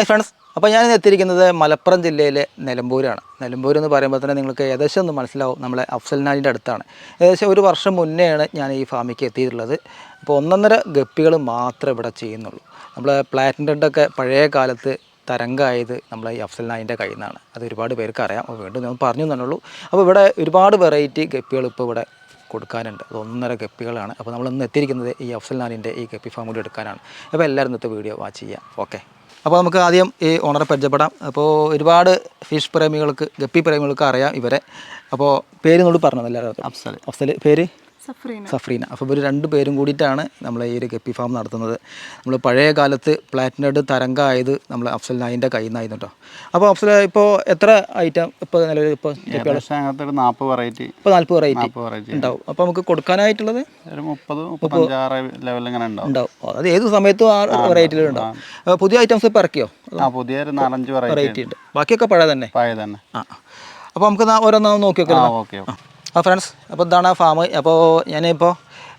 Hi friends. അപ്പോൾ ഞാൻ എത്തിയിരിക്കുന്നത് മലപ്പുറം ജില്ലയിലെ നിലമ്പൂരാണ്. നിലമ്പൂർ എന്ന് പറയുമ്പോൾ തന്നെ നിങ്ങൾക്ക് ഏകദേശം ഒന്ന് മനസ്സിലാവും നമ്മളെ അഫ്സൽനാലിന്റെ അടുത്താണ്. ഏകദേശം ഒരു വർഷം മുന്നേയാണ് ഞാൻ ഈ ഫാമിലേക്ക് എത്തിയിട്ടുള്ളത്. അപ്പോൾ ഒന്നൊന്നര ഗപ്പികൾ മാത്രമേ ഇവിടെ ചെയ്യുന്നുള്ളൂ. നമ്മൾ പ്ലാറ്റിന്റെ പഴയ കാലത്ത് തരംഗമായത് നമ്മളെ ഈ അഫ്സൽ നായിന്റെ കയ്യിൽ നിന്നാണ്. അത് ഒരുപാട് പേർക്ക് അറിയാം. അപ്പോൾ വീണ്ടും ഞാൻ പറഞ്ഞു തന്നുള്ളൂ അപ്പോൾ ഇവിടെ ഒരുപാട് വെറൈറ്റി ഗപ്പികൾ ഇപ്പോൾ ഇവിടെ കൊടുക്കാനുണ്ട്. അത് ഒന്നര ഗപ്പികളാണ്. അപ്പോൾ നമ്മൾ ഇന്ന് എത്തിയിരിക്കുന്നത് ഈ അഫ്സൽ നാലിന്റെ ഈ ഗപ്പി ഫാം കൂടി എടുക്കാനാണ്. അപ്പോൾ എല്ലാവരും ഇന്നത്തെ വീഡിയോ വാച്ച് ചെയ്യാം ഓക്കെ. അപ്പോൾ നമുക്ക് ആദ്യം ഈ ഓണറെ പരിചയപ്പെടാം. അപ്പോൾ ഒരുപാട് ഫിഷ് പ്രേമികൾക്ക് ഗപ്പി പ്രേമികൾക്ക് അറിയാം ഇവരെ. അപ്പോൾ പേര് നോട് പറഞ്ഞു എല്ലാവരും. അഫ്സൽ അഫ്സൽ പേര്? സഫ്രീന. സഫ്രീന. അപ്പോൾ ഇവർ രണ്ട് പേരും കൂടിയിട്ടാണ് നമ്മൾ ഈ ഒരു കെപ്പി ഫാം നടത്തുന്നത്. നമ്മൾ പഴയ കാലത്ത് പ്ലാറ്റിനഡ് തരംഗമായത് നമ്മൾ അഫ്സൽ നായിന്റെ കയ്യിൽ നിന്നായിരുന്നു കേട്ടോ അപ്പോൾ അഫ്സൽ ഇപ്പോൾ എത്ര ഐറ്റം ഇപ്പോൾ നിലവിൽ ഇപ്പോൾ നാൽപ്പത് വെറൈറ്റി ഇപ്പോൾ നാൽപ്പത് വെറൈറ്റി ഉണ്ടാവും. അപ്പോൾ നമുക്ക് കൊടുക്കാനായിട്ടുള്ളത്? ഒരു മുപ്പത് മുപ്പത്തഞ്ചാറ് ലെവലിൽ ഇങ്ങനെ ഉണ്ടാവും. അത് ഏത് സമയത്തും ആ വെറൈറ്റിയിൽ ഉണ്ടാവും. പുതിയ ഐറ്റംസ് ഇപ്പോൾ ഇറക്കിയോ? ആ പുതിയ ഒരു നാലഞ്ച് വെറൈറ്റി ഉണ്ട്. ബാക്കിയൊക്കെ പഴയ തന്നെ പഴയ തന്നെ ആ. അപ്പോൾ നമുക്ക് ഓരോന്നാവും നോക്കി നോക്കാം ഓക്കെ. ആ ഫ്രണ്ട്സ് അപ്പോൾ ഇതാണ് ആ ഫാം അപ്പോൾ ഞാനിപ്പോൾ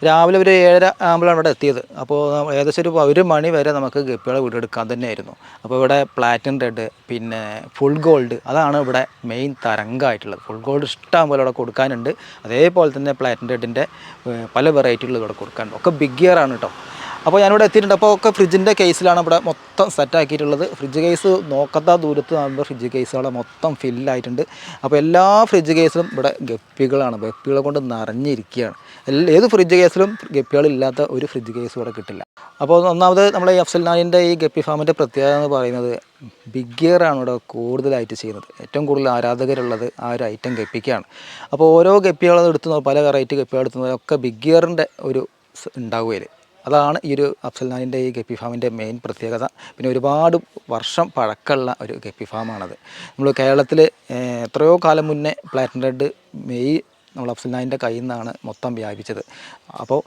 രാവിലെ ഒരു ഏഴര ആകുമ്പോഴാണ് ഇവിടെ എത്തിയത്. അപ്പോൾ ഏകദേശം ഒരു ഒരു മണി വരെ നമുക്ക് ഗപ്പികളെ വീടെടുക്കാൻ തന്നെയായിരുന്നു. അപ്പോൾ ഇവിടെ പ്ലാറ്റിൻ റെഡ് പിന്നെ ഫുൾ ഗോൾഡ് അതാണ് ഇവിടെ മെയിൻ തരംഗമായിട്ടുള്ളത്. ഫുൾ ഗോൾഡ് ഇഷ്ടം പോലെ ഇവിടെ കൊടുക്കാനുണ്ട്. അതേപോലെ തന്നെ പ്ലാറ്റിൻ റെഡിന്റെ പല വെറൈറ്റികൾ ഇവിടെ കൊടുക്കാനുണ്ട്. ഒക്കെ ബിഗ് ഇയർ ആണ് കേട്ടോ അപ്പോൾ ഞാനിവിടെ എത്തിയിട്ടുണ്ട്. അപ്പോൾ ഒക്കെ ഫ്രിഡ്ജിന്റെ കേസിലാണ് ഇവിടെ മൊത്തം സെറ്റ് ആക്കിയിട്ടുള്ളത്. ഫ്രിഡ്ജ് കേസ് നോക്കാത്ത ദൂരത്ത് നമ്മുടെ ഫ്രിഡ്ജ് കേസുകളെ മൊത്തം ഫില്ലായിട്ടുണ്ട് അപ്പോൾ എല്ലാ ഫ്രിഡ്ജ് കേസിലും ഇവിടെ ഗപ്പികളാണ്. ഗപ്പികളെ കൊണ്ട് നിറഞ്ഞിരിക്കുകയാണ് ഏത് ഫ്രിഡ്ജ് കേസിലും ഗപ്പികളില്ലാത്ത ഒരു ഫ്രിഡ്ജ് കേസ് ഇവിടെ കിട്ടില്ല. അപ്പോൾ ഒന്നാമത് നമ്മളെ അഫ്സൽ നായിന്റെ ഈ ഗപ്പി ഫാമിന്റെ പ്രത്യേകത എന്ന് പറയുന്നത് ബിഗ് ആണ് ഇവിടെ കൂടുതലായിട്ട് ചെയ്യുന്നത്. ഏറ്റവും കൂടുതൽ ആരാധകരുള്ളത് ആ ഒരു ഐറ്റം ഗപ്പിക്കാണ്. അപ്പോൾ ഓരോ ഗപ്പികളും പല വെറൈറ്റി ഗപ്പികൾ എടുത്ത് ഒക്കെ ബിഗ് ഇയറിന്റെ ഒരു സ് ഉണ്ടാവുകയിൽ അതാണ് ഈ ഒരു അഫ്സൽ നാനിന്റെ ഈ ഗപ്പി ഫാമിന്റെ മെയിൻ പ്രത്യേകത. പിന്നെ ഒരുപാട് വർഷം പഴക്കമുള്ള ഒരു ഗപ്പി ഫാമാണത്. നമ്മൾ കേരളത്തിൽ എത്രയോ കാലം മുന്നേ പ്ലാറ്റിൻ റെഡ് മെയ് നമ്മൾ അഫ്സൽ നാനിന്റെ കയ്യിൽ നിന്നാണ് മൊത്തം വ്യാപിച്ചത്. അപ്പോൾ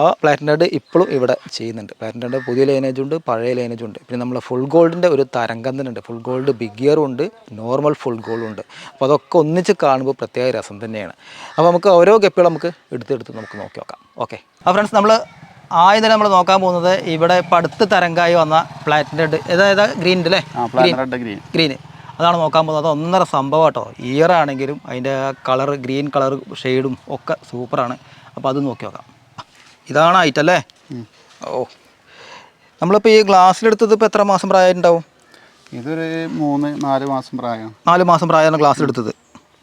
ആ പ്ലാറ്റിൻ റെഡ് ഇപ്പോഴും ഇവിടെ ചെയ്യുന്നുണ്ട്. പ്ലാറ്റിൻ റെഡ് പുതിയ ലൈനേജ് ഉണ്ട് പഴയ ലൈനേജ് ഉണ്ട്. പിന്നെ നമ്മൾ ഫുൾ ഗോൾഡിന്റെ ഒരു തരംഗം തന്നെ ഉണ്ട് ഫുൾ ഗോൾഡ് ബിഗ് ഇയറും ഉണ്ട് നോർമൽ ഫുൾ ഗോൾഡും ഉണ്ട്. അപ്പോൾ അതൊക്കെ ഒന്നിച്ച് കാണുമ്പോൾ പ്രത്യേക രസം തന്നെയാണ്. അപ്പോൾ നമുക്ക് ഓരോ ഗപ്പികളും നമുക്ക് എടുത്തെടുത്ത് നമുക്ക് നോക്കി നോക്കാം. ഓക്കെ ആ ഫ്രണ്ട്സ് നമ്മൾ ആദ്യം തന്നെ നമ്മൾ നോക്കാൻ പോകുന്നത് ഇവിടെ ഇപ്പം അടുത്ത് തരങ്കായി വന്ന പ്ലാറ്റിന്റെ റെഡ് ഏതാ ഗ്രീൻ അല്ലേ? ഗ്രീൻ ഗ്രീന് അതാണ് നോക്കാൻ പോകുന്നത്. അത് ഒന്നര സംഭവം കേട്ടോ. ഇയർ ആണെങ്കിലും അതിന്റെ കളർ ഗ്രീൻ കളർ ഷെയ്ഡും ഒക്കെ സൂപ്പറാണ് അപ്പോൾ അത് നോക്കി നോക്കാം. ഇതാണ് ഐറ്റം അല്ലേ? ഓ. നമ്മളിപ്പോൾ ഈ ഗ്ലാസ്സിലെടുത്തത് ഇപ്പോൾ എത്ര മാസം പ്രായമായിട്ടുണ്ടാവും? ഇതൊരു മൂന്ന് നാല് മാസം പ്രായം. നാല് മാസം പ്രായമാണ് ഗ്ലാസ്സിലെടുത്തത്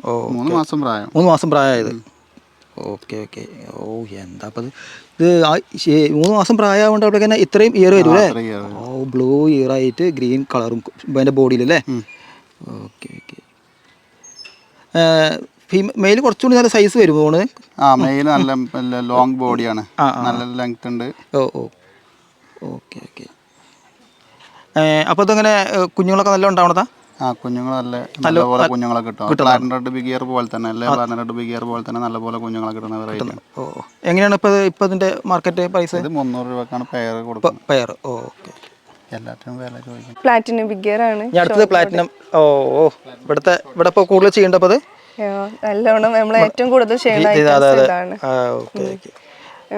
ഓ മൂന്ന് മാസം പ്രായം. മൂന്ന് മാസം പ്രായമായത്. ഓക്കെ ഓക്കെ ഓ എന്താ അപ്പം ഇത് മൂന്ന് മാസം പ്രായമാകൊണ്ട് അവിടെ തന്നെ ഇത്രയും ഇയർ വരും അല്ലേ? ഓ ബ്ലൂ ഇയർ ആയിട്ട് ഗ്രീൻ കളറും അതിന്റെ ബോഡിയിൽ അല്ലേ? ഓക്കെ ഓക്കെ മെയിൽ കുറച്ചുകൂടി നല്ല സൈസ് വരും ഫോണ് ആ മെയിൽ നല്ല ലോങ് ബോഡിയാണ് നല്ല ലെങ്ത് ഉണ്ട്. ഓ ഓ. ഓക്കെ ഓക്കെ അപ്പോൾ ഇതങ്ങനെ ഏ, കുഞ്ഞുങ്ങളൊക്കെ നല്ല ഉണ്ടാവണതാ? കുഞ്ഞുങ്ങൾ നല്ല നല്ലപോലെ കുഞ്ഞുങ്ങളെ കിട്ടും. റെഡ് പോലെ തന്നെ അല്ലേ? റെഡ് പോലെ തന്നെ നല്ലപോലെ കുഞ്ഞുങ്ങളെ കിട്ടുന്ന വെറൈറ്റി ഓ ഓ. എങ്ങനെയാണ് ഇപ്പോൾ ഇപ്പോൾ ഇതിന്റെ മാർക്കറ്റ് പൈസ ഇത് മുന്നൂറ് രൂപക്കാണ് പെയർ കൊടുക്കുന്നത്. പെയർ ഓ ഓക്കെ. എല്ലാത്തിനും വില ചോദിക്കും. പ്ലാറ്റിനം ആണ് ഞാൻ അടുത്തത് പ്ലാറ്റിനം ഓ ഓ. ഇവിടുത്തെ ഇവിടെ ഇപ്പോൾ കൂടുതൽ ചെയ്യേണ്ടപ്പോൾ നല്ലോണം നമ്മൾ ഏറ്റവും കൂടുതൽ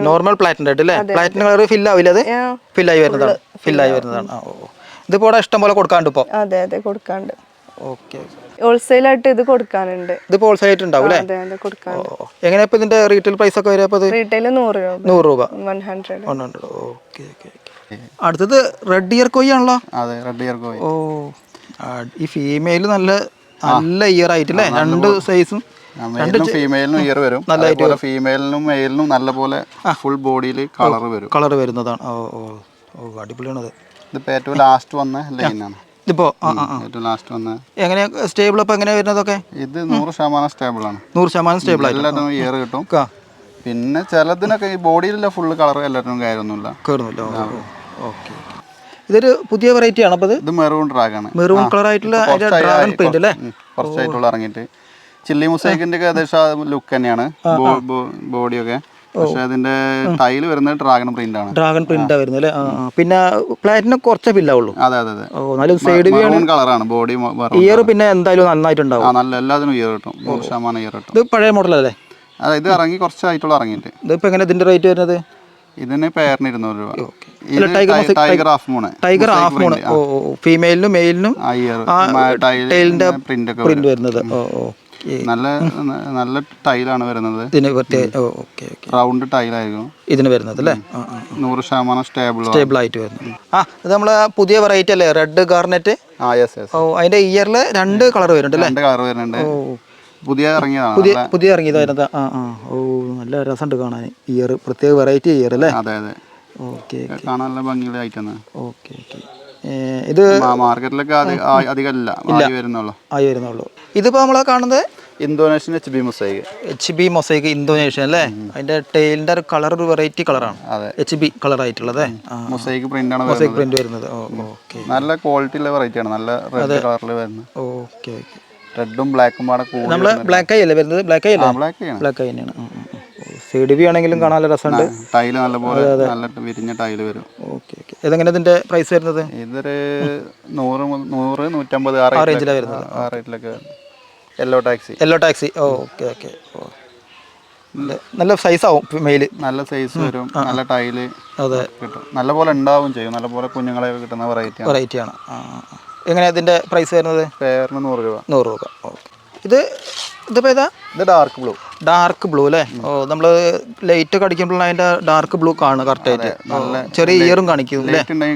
നോർമൽ പ്ലാറ്റിന്റെ ആയിട്ട് അല്ലേ പ്ലാറ്റിനം കളർ ഫില്ലാവില്ല അത് ഫില്ലായി വരുന്നതാണ്. ഫില്ലായി വരുന്നതാണ്. ആ ഓ. ഓ. ഇഷ്ടംപോലെ ഇവിടെ ഇഷ്ടം പോലെ കൊടുക്കാണ്ട് ഇപ്പോ? അതെ അതെ കൊടുക്കാണ്ട് ഓക്കെ. ഹോൾസെയിൽ ആയിട്ട് ഇത് കൊടുക്കാനുണ്ട്. ഇതിപ്പോൾ ഹോൾസെയിൽ ആയിട്ട് ഉണ്ടാവും അല്ലേ? അതെ അതെ കൊടുക്കാണ്ട് എങ്ങനെയാ ഇതിന്റെ റീറ്റെയിൽ പ്രൈസ് ഒക്കെ വരിക അപ്പോൾ ഇത്? റീറ്റെയിൽ നൂറ് രൂപ. നൂറ് രൂപ. One hundred one hundred okay okay okay. അടുത്തത് റെഡ് ഇയർ കോയി ആണല്ലോ? അതെ റെഡ് ഇയർ കോയി ഓ ഈ ഫീമെയിൽ നല്ല നല്ല ഇയർ ആയിട്ടില്ലേ? രണ്ട് സൈസും മെയിലിനും ഫീമെയിലിനും ഇയർ വരും. നല്ല ഫീമെയിലിനും മെയിലിനും നല്ലപോലെ ഫുൾ ബോഡിയിൽ കളർ വരും. കളർ വരുന്നതാണ്. ഓ ഓ ഓ അടിപൊളിയാണത്. ഇതിപ്പോൾ ഏറ്റവും ലാസ്റ്റ് വന്ന ലൈനാണ്. ഏറ്റവും ലാസ്റ്റ് വന്ന. എങ്ങനെ സ്റ്റേബിൾ അപ്പോൾ എങ്ങനെ വരുന്നതൊക്കെ? ഇത് നൂറ് ശതമാനം സ്റ്റേബിൾ ആണ്. നൂറ് ശതമാനം സ്റ്റേബിൾ എല്ലാത്തിനും ഇയർ കിട്ടും. പിന്നെ ചിലതിനൊക്കെ ഈ ബോഡിയിലുള്ള ഫുള്ള് കളർ എല്ലാത്തിനും കാര്യമൊന്നുമില്ല കയറുന്നില്ല. ഓക്കെ ഇതൊരു പുതിയ വെറൈറ്റി ആണ് അപ്പോൾ ഇത് മെറൂൺ ഡ്രാഗൺ മെറൂൺ കളർ ആയിട്ടുള്ള ഡ്രാഗൺ പെയിന്റ് അല്ലേ? കുറച്ചായിട്ടുള്ള ഇറങ്ങിയിട്ട്. ചില്ലി മുസൈക്കിന്റെ ഏകദേശം ലുക്ക് തന്നെയാണ്. ബോഡിയൊക്കെ പക്ഷെ അതിന്റെ ടൈൽ വരുന്നത് ഡ്രാഗൺ പ്രിന്റ് ആണ് ഡ്രാഗൺ പ്രിന്റ് വരുന്നത് അല്ലേ. പിന്നെ പ്ലാറ്റിനം കുറച്ചേ പില്ലാവുള്ളൂ. അതെ അതെ അതെ. ഓ നല്ല സൈഡ് കളറാണ് ബോഡി ഇയർ പിന്നെ എന്തായാലും നന്നായിട്ടുണ്ടാവും. നല്ല എല്ലാത്തിനും ഇയർ കിട്ടും. നൂറ് ശതമാനം ഇയർ കിട്ടും. ഇത് പഴയ മോഡലല്ലേ അതെ ഇത് ഇറങ്ങി കുറച്ചായിട്ടുള്ള ഇറങ്ങിയിട്ട്. ഇതിപ്പോ എങ്ങനെ ഇതിന്റെ റേറ്റ് വരുന്നത്? ഇതിന് പേരിന് ഇരുന്നൂറ് രൂപ. Tiger half moon. Tiger half moon. ഓ ഓ ഫീമെയിലിനും മെയിലിനും ടൈലിന്റെ പ്രിന്റ് വരുന്നത്. ഓ ഓക്കെ നല്ല നല്ല ടൈലാണ് വരുന്നത്. ഇതിന് ഓക്കെ റൗണ്ട് ടൈലായിരിക്കും. ഇതിന് വരുന്നത് അല്ലേ? നൂറ് ശതമാനം സ്റ്റേബിൾ സ്റ്റേബിൾ ആയിട്ട് വരുന്നു ആ ഇത് നമ്മളെ പുതിയ വെറൈറ്റി അല്ലേ? റെഡ് ഗാർനെറ്റ് ആ യെസ് യെസ് ഓ അതിന്റെ ഇയറിൽ രണ്ട് കളർ വരുന്നുണ്ട് അല്ലേ? രണ്ട് കളർ വരുന്നുണ്ട്. പുതിയ ഇറങ്ങിയതാണ്. പുതിയ പുതിയ ഇറങ്ങിയതായിരുന്നു ആ ആ. ഓ നല്ല രസമുണ്ട് കാണാൻ. ഇയർ പ്രത്യേക വെറൈറ്റി ഇയർ അല്ലേ? അതെ അതെ. ഓക്കെ കാണാൻ നല്ല ഭംഗിയുള്ള ഐറ്റം ഓക്കെ ഓക്കെ ഇത് മാർക്കറ്റിലൊക്കെ അധി- ആ- അധികം ഇല്ല. വാങ്ങി വരുന്നുള്ളൂ. ആയി വരുന്നുള്ളൂ. ഇതിപ്പോൾ നമ്മൾ കാണുന്നത്? Indonesian H B mosaic H B mosaic Indonesia അല്ലേ? അതിന്റെ ടൈലിന്റെ ഒരു കളർ ഒരു വെറൈറ്റി കളറാണ്. എച്ച് ബി കളർ ആയിട്ടുള്ളത് മൊസൈക്ക് പ്രിന്റ് ആണ് മൊസൈക്ക് വരുന്നത്. പ്രിന്റ് വരുന്നത്. നല്ല ക്വാളിറ്റി ഉള്ള വെറൈറ്റി ആണ്. നല്ല റെഡ് കളറിൽ വരുന്നത്. ഓക്കെ റെഡും ബ്ലാക്കും പാടെ കൂടി നമ്മൾ ബ്ലാക്ക് ഐ അല്ലേ വരുന്നത്? ബ്ലാക്ക് ആണ്. ബ്ലാക്ക് ഐ തന്നെയാണ്. സി ഡി ബി ആണെങ്കിലും കാണാൻ നല്ല രസമുണ്ട്. ടൈൽ നല്ലപോലെ നല്ല വിരിഞ്ഞ ടൈൽ വരും. Okay okay. ഇതെങ്ങനെ ഇതിന്റെ പ്രൈസ് വരുന്നത്? ഇതൊരു നൂറ് നൂറ് നൂറ്റമ്പത് ആ റേഞ്ചിലാണ് വരുന്നത്. ആ റേറ്റിലൊക്കെ yellow taxi yellow taxi okay okay. നല്ല- സൈസ് ആവും മെയിൽ നല്ല സൈസ് വരും. നല്ല ടൈൽ അതെ. കിട്ടും. നല്ല പോലെ ഉണ്ടാവും ചെയ്യും. നല്ല പോലെ കുഞ്ഞുങ്ങളെ കിട്ടുന്ന വെറൈറ്റി വെറൈറ്റിയാണ് എങ്ങനെയാണ് ഇതിന്റെ പ്രൈസ് വരുന്നത്? പേരിന് നൂറ് രൂപ. നൂറ് രൂപ. ഓക്കെ. ഇത് ഇതിപ്പോൾ ഏതാ? ഇത് ഡാർക്ക് ബ്ലൂ ഡാർക്ക് ബ്ലൂ അല്ലേ? ഓ നമ്മൾ ലൈറ്റ് ഒക്കെ അടിക്കുമ്പോഴാണ് അതിന്റെ ഡാർക്ക് ബ്ലൂ കാണുക കറക്റ്റായിട്ട് ചെറിയ ഇയറും കാണിക്കും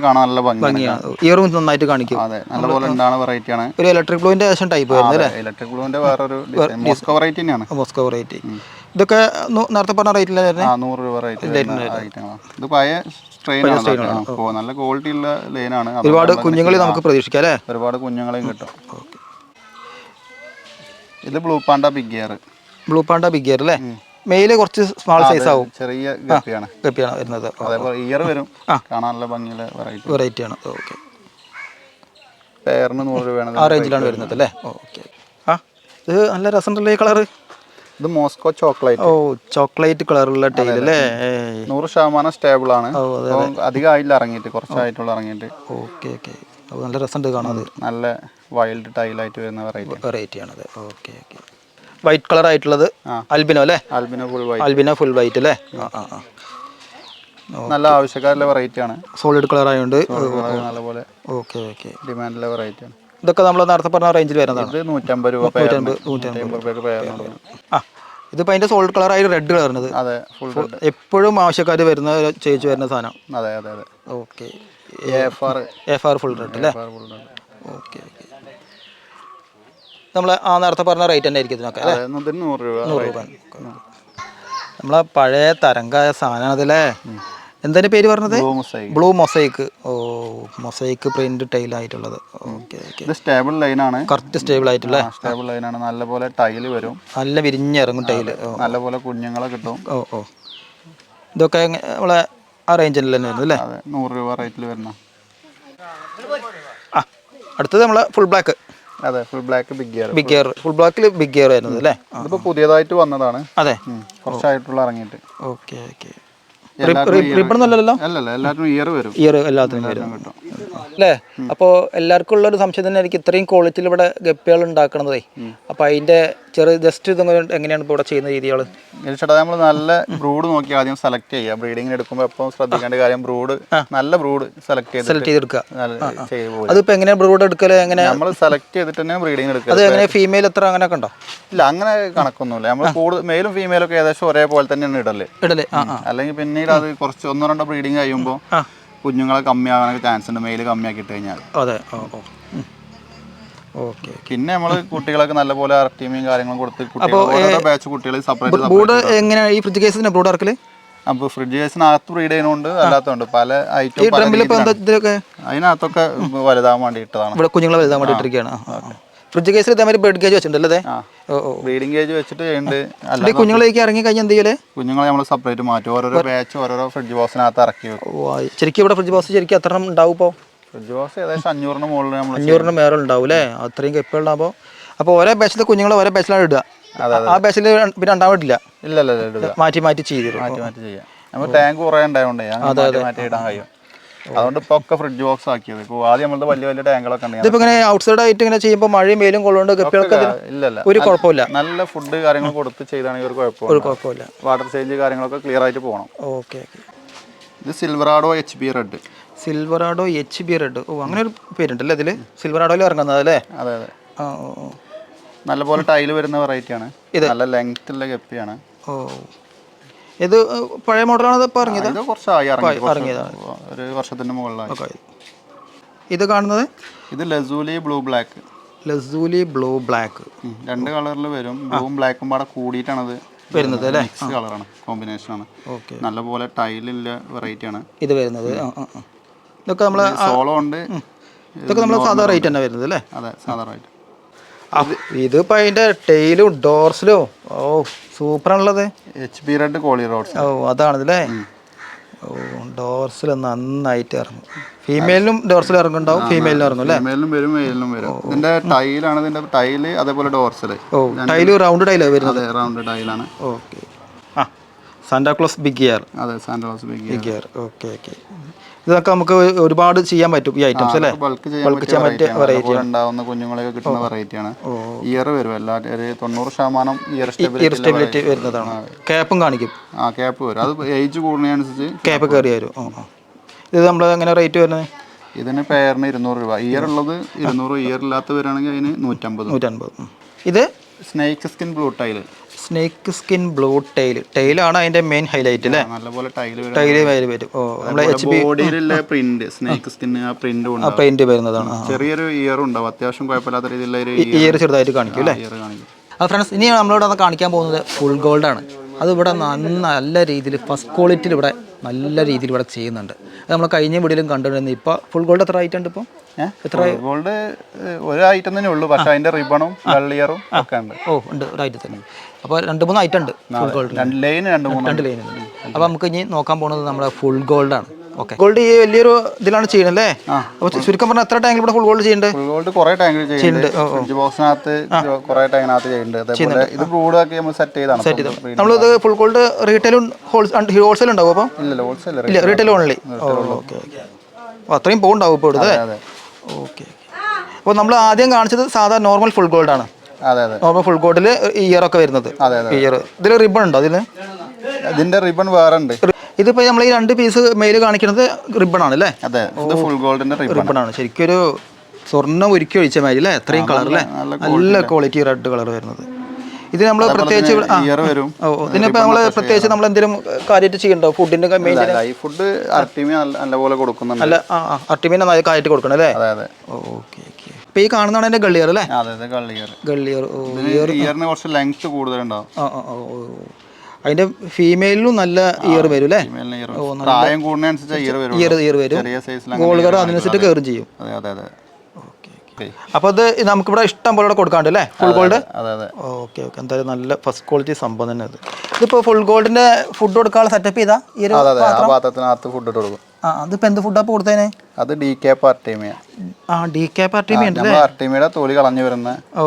കാണാൻ നല്ല ഭംഗിയാണ് ഇയറും നന്നായിട്ട് കാണിക്കും. അതെ നല്ല പോലെ ഉണ്ടാകുന്ന വെറൈറ്റി ആണ്? ഒരു ഇലക്ട്രിക് ബ്ലൂവിന്റെ ശേഷം ടൈപ്പ് വരുന്നത് അല്ലേ? ഇലക്ട്രിക് ബ്ലൂവിന്റെ വേറൊരു മോസ്കോ വെറൈറ്റി തന്നെയാണ്. മോസ്കോ വെറൈറ്റി ഇതൊക്കെ നേരത്തെ പറഞ്ഞ റേറ്റിൽ ആ നൂറ് രൂപ റേറ്റ് ഇത് പഴയ നല്ല ക്വാളിറ്റി ഉള്ള ലൈനാണ് ഒരുപാട് കുഞ്ഞുങ്ങളെ നമുക്ക് പ്രതീക്ഷിക്കാം അല്ലേ? ഒരുപാട് കുഞ്ഞുങ്ങളെയും കിട്ടും. ഇത് blue panda big ear blue panda big ear അല്ലേ മെയിൽ കുറച്ച് സ്മാൾ സൈസ് ആവും. ചെറിയ ഗപ്പിയാണ് ഗപ്പിയാണ് വരുന്നത്. അതേപോലെ ഇയർ വരും. കാണാനുള്ള ഭംഗിയുള്ള വെറൈറ്റി വെറൈറ്റി ആണ്. ഓക്കെ. പേരിന് നൂറ് രൂപയാണ്. ആ റേഞ്ചിലാണ് വരുന്നത് അല്ലേ ഓക്കെ. ആ ഇത് നല്ല രസമുണ്ടല്ലോ ഈ കളറ് ഇത് മോസ്കോ ചോക്ലേറ്റ്. ഓ ചോക്ലേറ്റ് കളറുള്ള ടൈൽ അല്ലേ. നൂറ് ശതമാനം സ്റ്റേബിൾ ആണ്. അധികം ആയില്ല ഇറങ്ങിയിട്ട് കുറച്ചായിട്ടുള്ള ഇറങ്ങിയിട്ട്. Okay okay. നല്ല രസമുണ്ട് കാണാൻ. നല്ല വൈൽഡ് ടൈലായിട്ട് വരുന്ന വെറൈറ്റി വെറൈറ്റി ആണത് ഓക്കെ ഓക്കെ. വൈറ്റ് കളർ ആയിട്ടുള്ളത്. അൽബിനോ അല്ലേ? Albino full white albino full white അല്ലേ? ആ ആ ആ. നല്ല ആവശ്യക്കാരുടെ വെറൈറ്റി ആണ്. സോളിഡ് കളർ ആയതുകൊണ്ട് നല്ലപോലെ ഓക്കെ ഓക്കെ. ഡിമാൻഡുള്ള വെറൈറ്റി ആണ്. ഇതൊക്കെ നമ്മൾ നേരത്തെ പറഞ്ഞ റേഞ്ചിൽ വരുന്നതാണ്. നൂറ്റമ്പത് രൂപ നൂറ്റമ്പത് കൊടുക്കും. ആ ഇതിപ്പോൾ അതിന്റെ സോളിഡ് കളർ ആയി റെഡ് കളറിനത് അതെ എപ്പോഴും ആവശ്യക്കാർ വരുന്ന ചേച്ചി വരുന്ന സാധനം. അതെ അതെ അതെ. Okay. F R full red അല്ലേ? Full red okay okay. നമ്മൾ ആ നേരത്തെ പറഞ്ഞ റേറ്റ് തന്നെ ആയിരിക്കും ഇതിനൊക്കെ അല്ലേ? രൂപ നൂറ് രൂപ. നമ്മളെ പഴയ തരംഗായ സാധനം അതല്ലേ എന്തിന്റെ പേര് പറഞ്ഞത്? ബ്ലൂ മുസൈക്ക് ഓ മൊസൈക്ക് പ്രിന്റ് ടൈൽ ആയിട്ടുള്ളത്. ഓക്കെ ഇത് സ്റ്റേബിൾ ലൈനാണ് കറക്റ്റ് സ്റ്റേബിൾ ആയിട്ടുള്ള. സ്റ്റേബിൾ ലൈനാണ് നല്ലപോലെ ടൈൽ വരും. നല്ല വിരിഞ്ഞിറങ്ങും ടൈൽ നല്ലപോലെ കുഞ്ഞുങ്ങളെ കിട്ടും. ഓ ഓ. ഇതൊക്കെ നമ്മളെ ആ റേഞ്ചിൽ തന്നെ വരുന്നത് അല്ലേ? നൂറ് രൂപ റേറ്റിൽ വരുന്ന. ആ അടുത്തത് നമ്മളെ ഫുൾ ബ്ലാക്ക് അതെ full black big ear big ear full ബ്ലാക്കിൽ ബിഗ് ഗിയർ വരുന്നത് അല്ലേ? ഇതിപ്പോ ഇതിപ്പോൾ പുതിയതായിട്ട് വന്നതാണ്. അതെ. കുറച്ചായിട്ടുള്ള ഇറങ്ങിയിട്ട്. ഓക്കെ ഓക്കെ എല്ലാവർക്കും ഇയർ വരും. ഇയർ എല്ലാത്തിനും വരും. അല്ലേ? അപ്പോൾ എല്ലാവർക്കും ഉള്ളൊരു സംശയം തന്നെ എനിക്ക് ഇത്രയും ക്വാളിറ്റിയിൽ ഇവിടെ ഗപ്പികൾ ഉണ്ടാക്കണതേ. അപ്പോൾ അതിന്റെ ചെറിയ ജസ്റ്റ് ഇത് എങ്ങനെയാണ് ഇപ്പോൾ ഇവിടെ ചെയ്യുന്ന രീതികൾ ചേട്ടാ നമ്മൾ നല്ല ബ്രൂഡ് നോക്കി ആദ്യം സെലക്ട് ചെയ്യുക. ബ്രീഡിങ്ങിന് എടുക്കുമ്പോൾ എപ്പോൾ ശ്രദ്ധിക്കേണ്ട കാര്യം ബ്രൂഡ് നല്ല ബ്രൂഡ് സെലക്ട് ചെയ്ത് സെലക്ട് ചെയ്തെടുക്കുക. അതിപ്പോൾ എങ്ങനെയാണ് ബ്രൂഡ് എടുക്കൽ? എങ്ങനെ? നമ്മൾ സെലക്ട് ചെയ്തിട്ട് തന്നെ ബ്രീഡിങ്ങിന് അത് എടുക്കുക എങ്ങനെ ഫീമെയിൽ എത്ര അങ്ങനെയൊക്കെ ഉണ്ടോ? ഇല്ല അങ്ങനെ കണക്കൊന്നുമില്ല. നമ്മൾ കൂടുതൽ മെയിലും ഫീമെയിലും ഒക്കെ ഏകദേശം ഒരേപോലെ തന്നെയാണ് ഇടൽ. ഇടൽ അല്ലെങ്കിൽ പിന്നീട് അത് കുറച്ച് ഒന്നോ രണ്ടോ ബ്രീഡിങ് കഴിയുമ്പോൾ. കുഞ്ഞുങ്ങളെ കമ്മിയാകാനൊക്കെ ചാൻസ് ഉണ്ട്. മെയിൽ കമ്മിയാക്കിയിട്ട് കഴിഞ്ഞാൽ അതെ ഓ പിന്നെ നമ്മൾ കുട്ടികളൊക്കെ നല്ലപോലെ അർട്ടീമിയും കാര്യങ്ങളും കൊടുത്ത് ബാച്ച് കുട്ടികളെ സെപ്പറേറ്റ് ബ്രൂഡ് എങ്ങനെയാണ് ഈ ഫ്രിഡ്ജ് കേസിന് ബ്രൂഡ് ഇറക്കൽ അപ്പോൾ ഫ്രിഡ്ജ് കേസിനകത്ത് ബ്രീഡ് ചെയ്യുന്നുണ്ട് അല്ലാത്തതുണ്ട് പല ഐറ്റം അതിനകത്തൊക്കെ വലുതാൻ വേണ്ടി ഇട്ടതാണ് ഇവിടെ കുഞ്ഞുങ്ങളെ വലുതാൻ വേണ്ടിയിട്ടിരിക്കുകയാണ്. ഫ്രിഡ്ജ് കേസിൽ ഇതേമാതിരി ബെഡ് കേജ് വെച്ചിട്ടുണ്ടല്ലോ ബ്രീഡിംഗ് കേജ് വെച്ചിട്ട് ഉണ്ട് അല്ല കുഞ്ഞുങ്ങളേക്ക് ഇറങ്ങി കഴിഞ്ഞാൽ എന്ത് ചെയ്യലേ? കുഞ്ഞുങ്ങളെ നമ്മൾ സെപ്പറേറ്റ് മാറ്റും. ഓരോരോ ബാച്ച് ഓരോരോ ഫ്രിഡ്ജ് ബോക്സിനകത്ത് ഇറക്കി ശരിക്കും ഇവിടെ ഫ്രിഡ്ജ് ബോക്സ് ശരിക്കും എത്ര ഉണ്ടാവും ഇപ്പോൾ ബോക്സ് ഏകദേശം അഞ്ഞൂറിന് മുകളിൽ നമ്മൾ അഞ്ഞൂറിന് മേലെ ഉണ്ടാവും അല്ലേ? അത്രയും കെപ്പുണ്ടാകുമ്പോൾ അപ്പോൾ ഓരോ ബാച്ചിലെ കുഞ്ഞുങ്ങളെ ഓരോ ബാച്ചിലാണ് ഇടുക. ആ ബാച്ചിൽ പിന്നെ രണ്ടാം ഇല്ല ഇല്ല ഇല്ല മാറ്റി മാറ്റി ചെയ്തു മാറ്റി മാറ്റി ചെയ്യാം. നമ്മൾ ടാങ്ക് കുറേ ഉണ്ടായതുകൊണ്ടേ മാറ്റി മാറ്റി ഇടാൻ കഴിയും. അതുകൊണ്ട് ഇപ്പോൾ ഒക്കെ ഫ്രിഡ്ജ് ബോക്സ് ആക്കിയത്. ആദ്യം നമ്മളത് വലിയ വലിയ ടാങ്കുകളൊക്കെ ഉണ്ടെങ്കിൽ ഇങ്ങനെ ഔട്ട്സൈഡ് ആയിട്ട് ഇങ്ങനെ ചെയ്യുമ്പോൾ മഴയും വെയിലും കൊള്ളുകൊണ്ട് കപ്പികൾക്ക് അതിന് ഇല്ല ഇല്ല. ഒരു കുഴപ്പമില്ല. നല്ല ഫുഡ് കാര്യങ്ങൾ കൊടുത്ത് ചെയ്താണെങ്കിൽ ഒരു ഒരു കുഴപ്പമില്ല. കുഴപ്പമില്ല വാട്ടർ ചേഞ്ച് കാര്യങ്ങളൊക്കെ ക്ലിയർ ആയിട്ട് പോകണം ഓക്കെ ഇത് Silverado H B red Silverado H B red ഓ അങ്ങനെ ഒരു പേരുണ്ടല്ലേ അതിൽ? സിൽവറാഡോയിൽ ഇറങ്ങുന്നത് അല്ലേ? അതെ അതെ. ആ ഓ, ഓ. നല്ലപോലെ ടൈൽ വരുന്ന വെറൈറ്റി ആണ്. ഇത്? നല്ല ലെങ്ത് ഉള്ള ഗപ്പിയാണ് ഓ. ഇത് പഴയ മോഡലാണത് ഇപ്പോൾ ഇറങ്ങിയത്? ഇത് കുറച്ചായി ഇറങ്ങി. ഇറങ്ങിയതാണ്. ഒരു വർഷത്തിന് മുകളിലായി. ഓക്കെ. ഇത് കാണുന്നത്? ഇത് lazuli blue black lazuli blue black രണ്ട് കളറിൽ വരും. ബ്ലൂവും ബ്ലാക്കും പാടെ കൂടിയിട്ടാണത് വരുന്നത് അല്ലേ? മിക്സ് കളറാണ് കോമ്പിനേഷൻ ആണ്. ഓക്കെ. നല്ലപോലെ ടൈലുള്ള വെറൈറ്റി ആണ്. ഇത് വരുന്നത്. ആ ആ ആ. ഇതൊക്കെ നമ്മൾ സോളോ ഉണ്ട്. ഇതൊക്കെ നമ്മൾ സാധാ റേറ്റ് തന്നെ വരുന്നത് അല്ലേ? അതെ സാധാ റേറ്റ് ഇതിപ്പോൾ അതിന്റെ ടെയിലും ഡോർസിലും ഓ സൂപ്പറാണുള്ളത്. എച്ച് പി റെഡ് കോളി റോഡ്സ് ഓ അതാണല്ലേ? ഓ ഡോർസിൽ നന്നായിട്ട് ഇറങ്ങും. ഫീമെയിലും ഡോർസിൽ ഇറങ്ങുന്നുണ്ടാവും ഫീമെയിലിനും ഇറങ്ങും അല്ലേ? ഫീമെയിലും വരും മെയിലിനും വരും. ഇതിന്റെ ടൈലാണ് ഇതിന്റെ ടൈൽ അതേപോലെ ഡോർസിൽ ഓ ടൈൽ റൗണ്ട് ടൈലാണ് വരുന്നത്. റൗണ്ട് ടൈലാണ് ഓക്കെ ആ സാന്റാക്ലോസ് ബിഗ് ഇയർ അതെ Santa Claus big big ear okay okay ഇതൊക്കെ നമുക്ക് ഒരുപാട് ചെയ്യാൻ പറ്റും ഈ ഐറ്റംസ് അല്ലേ? ബൾക്ക് ചെയ്യാൻ പറ്റിയ വെറൈറ്റി ഉണ്ടാവുന്ന കുഞ്ഞുങ്ങളെയൊക്കെ കിട്ടുന്ന വെറൈറ്റി ആണ്. ഇയർ വരും. എല്ലാ ഒരു തൊണ്ണൂറ് ശതമാനം ഇയർ സ്റ്റെബിലിറ്റി വരുന്നതാണ്. ക്യാപ്പും കാണിക്കും. ആ ക്യാപ്പ് വരും. അത് ഏജ് കൂടുന്നതനുസരിച്ച് ക്യാപ്പ് കയറി വരും. ഇത് നമ്മൾ എങ്ങനെ റേറ്റ് വരുന്നത് ഇതിന് പെയറിന് ഇരുന്നൂറ് രൂപ. ഇയർ ഉള്ളത് ഇരുന്നൂറ് ഇയർ ഇല്ലാത്ത വരാണെങ്കിൽ അതിന് നൂറ്റമ്പത്. നൂറ്റമ്പത്. ഇത്? Snake skin blue tail snake skin blue tail ടൈലാണ് അതിന്റെ മെയിൻ ഹൈലൈറ്റ് അല്ലേ നല്ലപോലെ ടൈൽ വരും വരും. ഓ നമ്മളെ എച്ച് ബോഡിയിലുള്ള പ്രിന്റ് സ്നേക്ക് സ്കിൻ ആ പ്രിന്റ് ഉണ്ട് പ്രിന്റ് വരുന്നതാണ്. ചെറിയൊരു ഇയർ ഉണ്ടാവും. അത്യാവശ്യം കുഴപ്പമില്ലാത്ത രീതിയിലുള്ള ഒരു ഒരു ചെറുതായിട്ട് കാണിക്കും അല്ലേ ഇയർ കാണിക്കും. ആ ഫ്രണ്ട്സ് ഇനി നമ്മളിവിടെ കാണിക്കാൻ പോകുന്നത് ഫുൾ ഗോൾഡ് ആണ്. അത് ഇവിടെ നല്ല രീതിയിൽ ഫസ്റ്റ് ക്വാളിറ്റിയിൽ ഇവിടെ നല്ല രീതിയിൽ ഇവിടെ ചെയ്യുന്നുണ്ട്. അത് നമ്മൾ കഴിഞ്ഞ വീടിലും കണ്ടുകൊണ്ടിരുന്നത് ഇപ്പോൾ ഫുൾ ഗോൾഡ് എത്ര ആയിട്ടുണ്ട് ഇപ്പോൾ എത്ര? ഗോൾഡ് ഒരു ഐറ്റം തന്നെ ഉള്ളൂ. പക്ഷേ അതിന്റെ റിബണും വെള്ളിയറും ഒക്കെ ഉണ്ട്. ഓ ഉണ്ട്. ഒരു ഐറ്റം തന്നെ. അപ്പോൾ രണ്ട് മൂന്ന് ഐറ്റം ഉണ്ട്. ഫുൾ ഗോൾഡ് രണ്ട് ലൈൻ രണ്ട് മൂന്ന് രണ്ട് ലൈൻ ഉണ്ട്. അപ്പോൾ നമുക്ക് ഇനി നോക്കാൻ പോകുന്നത് നമ്മുടെ ഫുൾ ഗോൾഡ് ആണ്. ഓക്കെ ഗോൾഡ് ഈ വലിയൊരു ഇതിലാണ് ചെയ്യണല്ലേ അപ്പൊ ചുരുക്കം പറഞ്ഞാൽ എത്ര ടാങ്കിൽ ഇവിടെ ഫുൾ ഗോൾഡ് ചെയ്യുന്നുണ്ട്? ഫുൾ ഗോൾഡ് കുറെ ടാങ്കിൽ ചെയ്യുന്നുണ്ട്. ബോക്സിനകത്ത് കുറെ ടാങ്കിനകത്ത് ചെയ്യുന്നുണ്ട്. അതേപോലെ ഇത് ബ്രൂഡ് ആക്കി നമ്മൾ സെറ്റ് ചെയ്താണ്. നമ്മൾ നമ്മളിത് ഫുൾ ഗോൾഡ് റീറ്റെയിലും ഹോൾസ് ഹോൾസെയിൽ ഉണ്ടാവും അപ്പോൾ ഹോൾസെയിൽ ഇല്ല റീറ്റെയിൽ ഓൺലി ഓക്കെ അത്രയും പോകുണ്ടാവും ഇപ്പോൾ ഇവിടുത്തെ ഓക്കെ അപ്പോൾ നമ്മൾ ആദ്യം കാണിച്ചത് സാധാ നോർമൽ ഫുൾ ഗോൾഡ് ആണ്. നോർമൽ ഫുൾ ഗോൾഡിൽ ഇയർ ഒക്കെ വരുന്നത്. ഇയർ ഇതിൽ റിബൺ ഉണ്ടോ അതിൽ ഇതിന്റെ റിബൺ വേറെ ഉണ്ട്. ഇതിപ്പോൾ നമ്മൾ ഈ രണ്ട് പീസ് മെയിൽ കാണിക്കുന്നത് റിബൺ ആണ് അല്ലേ അതെ ഇത് ഫുൾ ഗോൾഡിന്റെ റിബൺ ആണ്. ശരിക്കും ഒരു സ്വർണം ഒരുക്കി ഒഴിച്ച മാതിരി അല്ലേ? അത്രയും കളർ അല്ലേ? നല്ല ക്വാളിറ്റി റെഡ് കളർ വരുന്നത്. ഇത് നമ്മൾ പ്രത്യേകിച്ച് ഓ ഇതിനിപ്പോ നമ്മൾ പ്രത്യേകിച്ച് നമ്മൾ എന്തെങ്കിലും കാര്യമായിട്ട് ചെയ്യണ്ടോ? ഫുഡിന്റെ ഫുഡ് നല്ലപോലെ കൊടുക്കുന്നുണ്ട്. അല്ല കാര്യമായിട്ട് കൊടുക്കണം അല്ലേ? Okay okay. അപ്പോൾ ഈ കാണുന്നതാണ് എന്റെ ഗള്ളിയർ അല്ലേ? ഗള്ളിയർ ഗള്ളിയർ കുറച്ച് ലെങ്ത് കൂടുതലുണ്ടാവും. അതിന്റെ ഫീമെയിലും നല്ല ഇയർ വരും അല്ലേ? പ്രായം കൂടുന്നതനുസരിച്ച് ഇയർ വരും ഇയർ ഇയർ വരും. ചെറിയ സൈസിൽ ഗോൾ കയർ അതിനനുസരിച്ച് കയറും ചെയ്യും. അതെ അതെ അതെ. അപ്പോൾ ഇത് നമുക്കിവിടെ ഇഷ്ടം പോലെ ഇവിടെ കൊടുക്കാണ്ട് അല്ലേ? ഫുൾ ഗോൾഡ് അതെ അതെ ഓക്കെ ഓക്കെ. എന്തായാലും നല്ല ഫസ്റ്റ് ക്വാളിറ്റി സംഭവം തന്നെ അത്. ഇതിപ്പോൾ ഫുൾ ഗോൾഡിന്റെ ഫുഡ് കൊടുക്കാനുള്ള സെറ്റപ്പ് ചെയ്താ ഈ ഒരു അതെ അതെ പാത്രത്തിനകത്ത് ഫുഡ് ഇട്ട് കൊടുക്കും. ആ അതിപ്പോൾ എന്ത് ഫുഡാണ് കൊടുത്തതിന് അത് ഡി കെ അർട്ടീമിയ ആ ഡി കെ പാർട്ടി ഉണ്ട് നമ്മൾ അർട്ടീമിയുടെ തൊലി കളഞ്ഞു വരുന്ന ഓ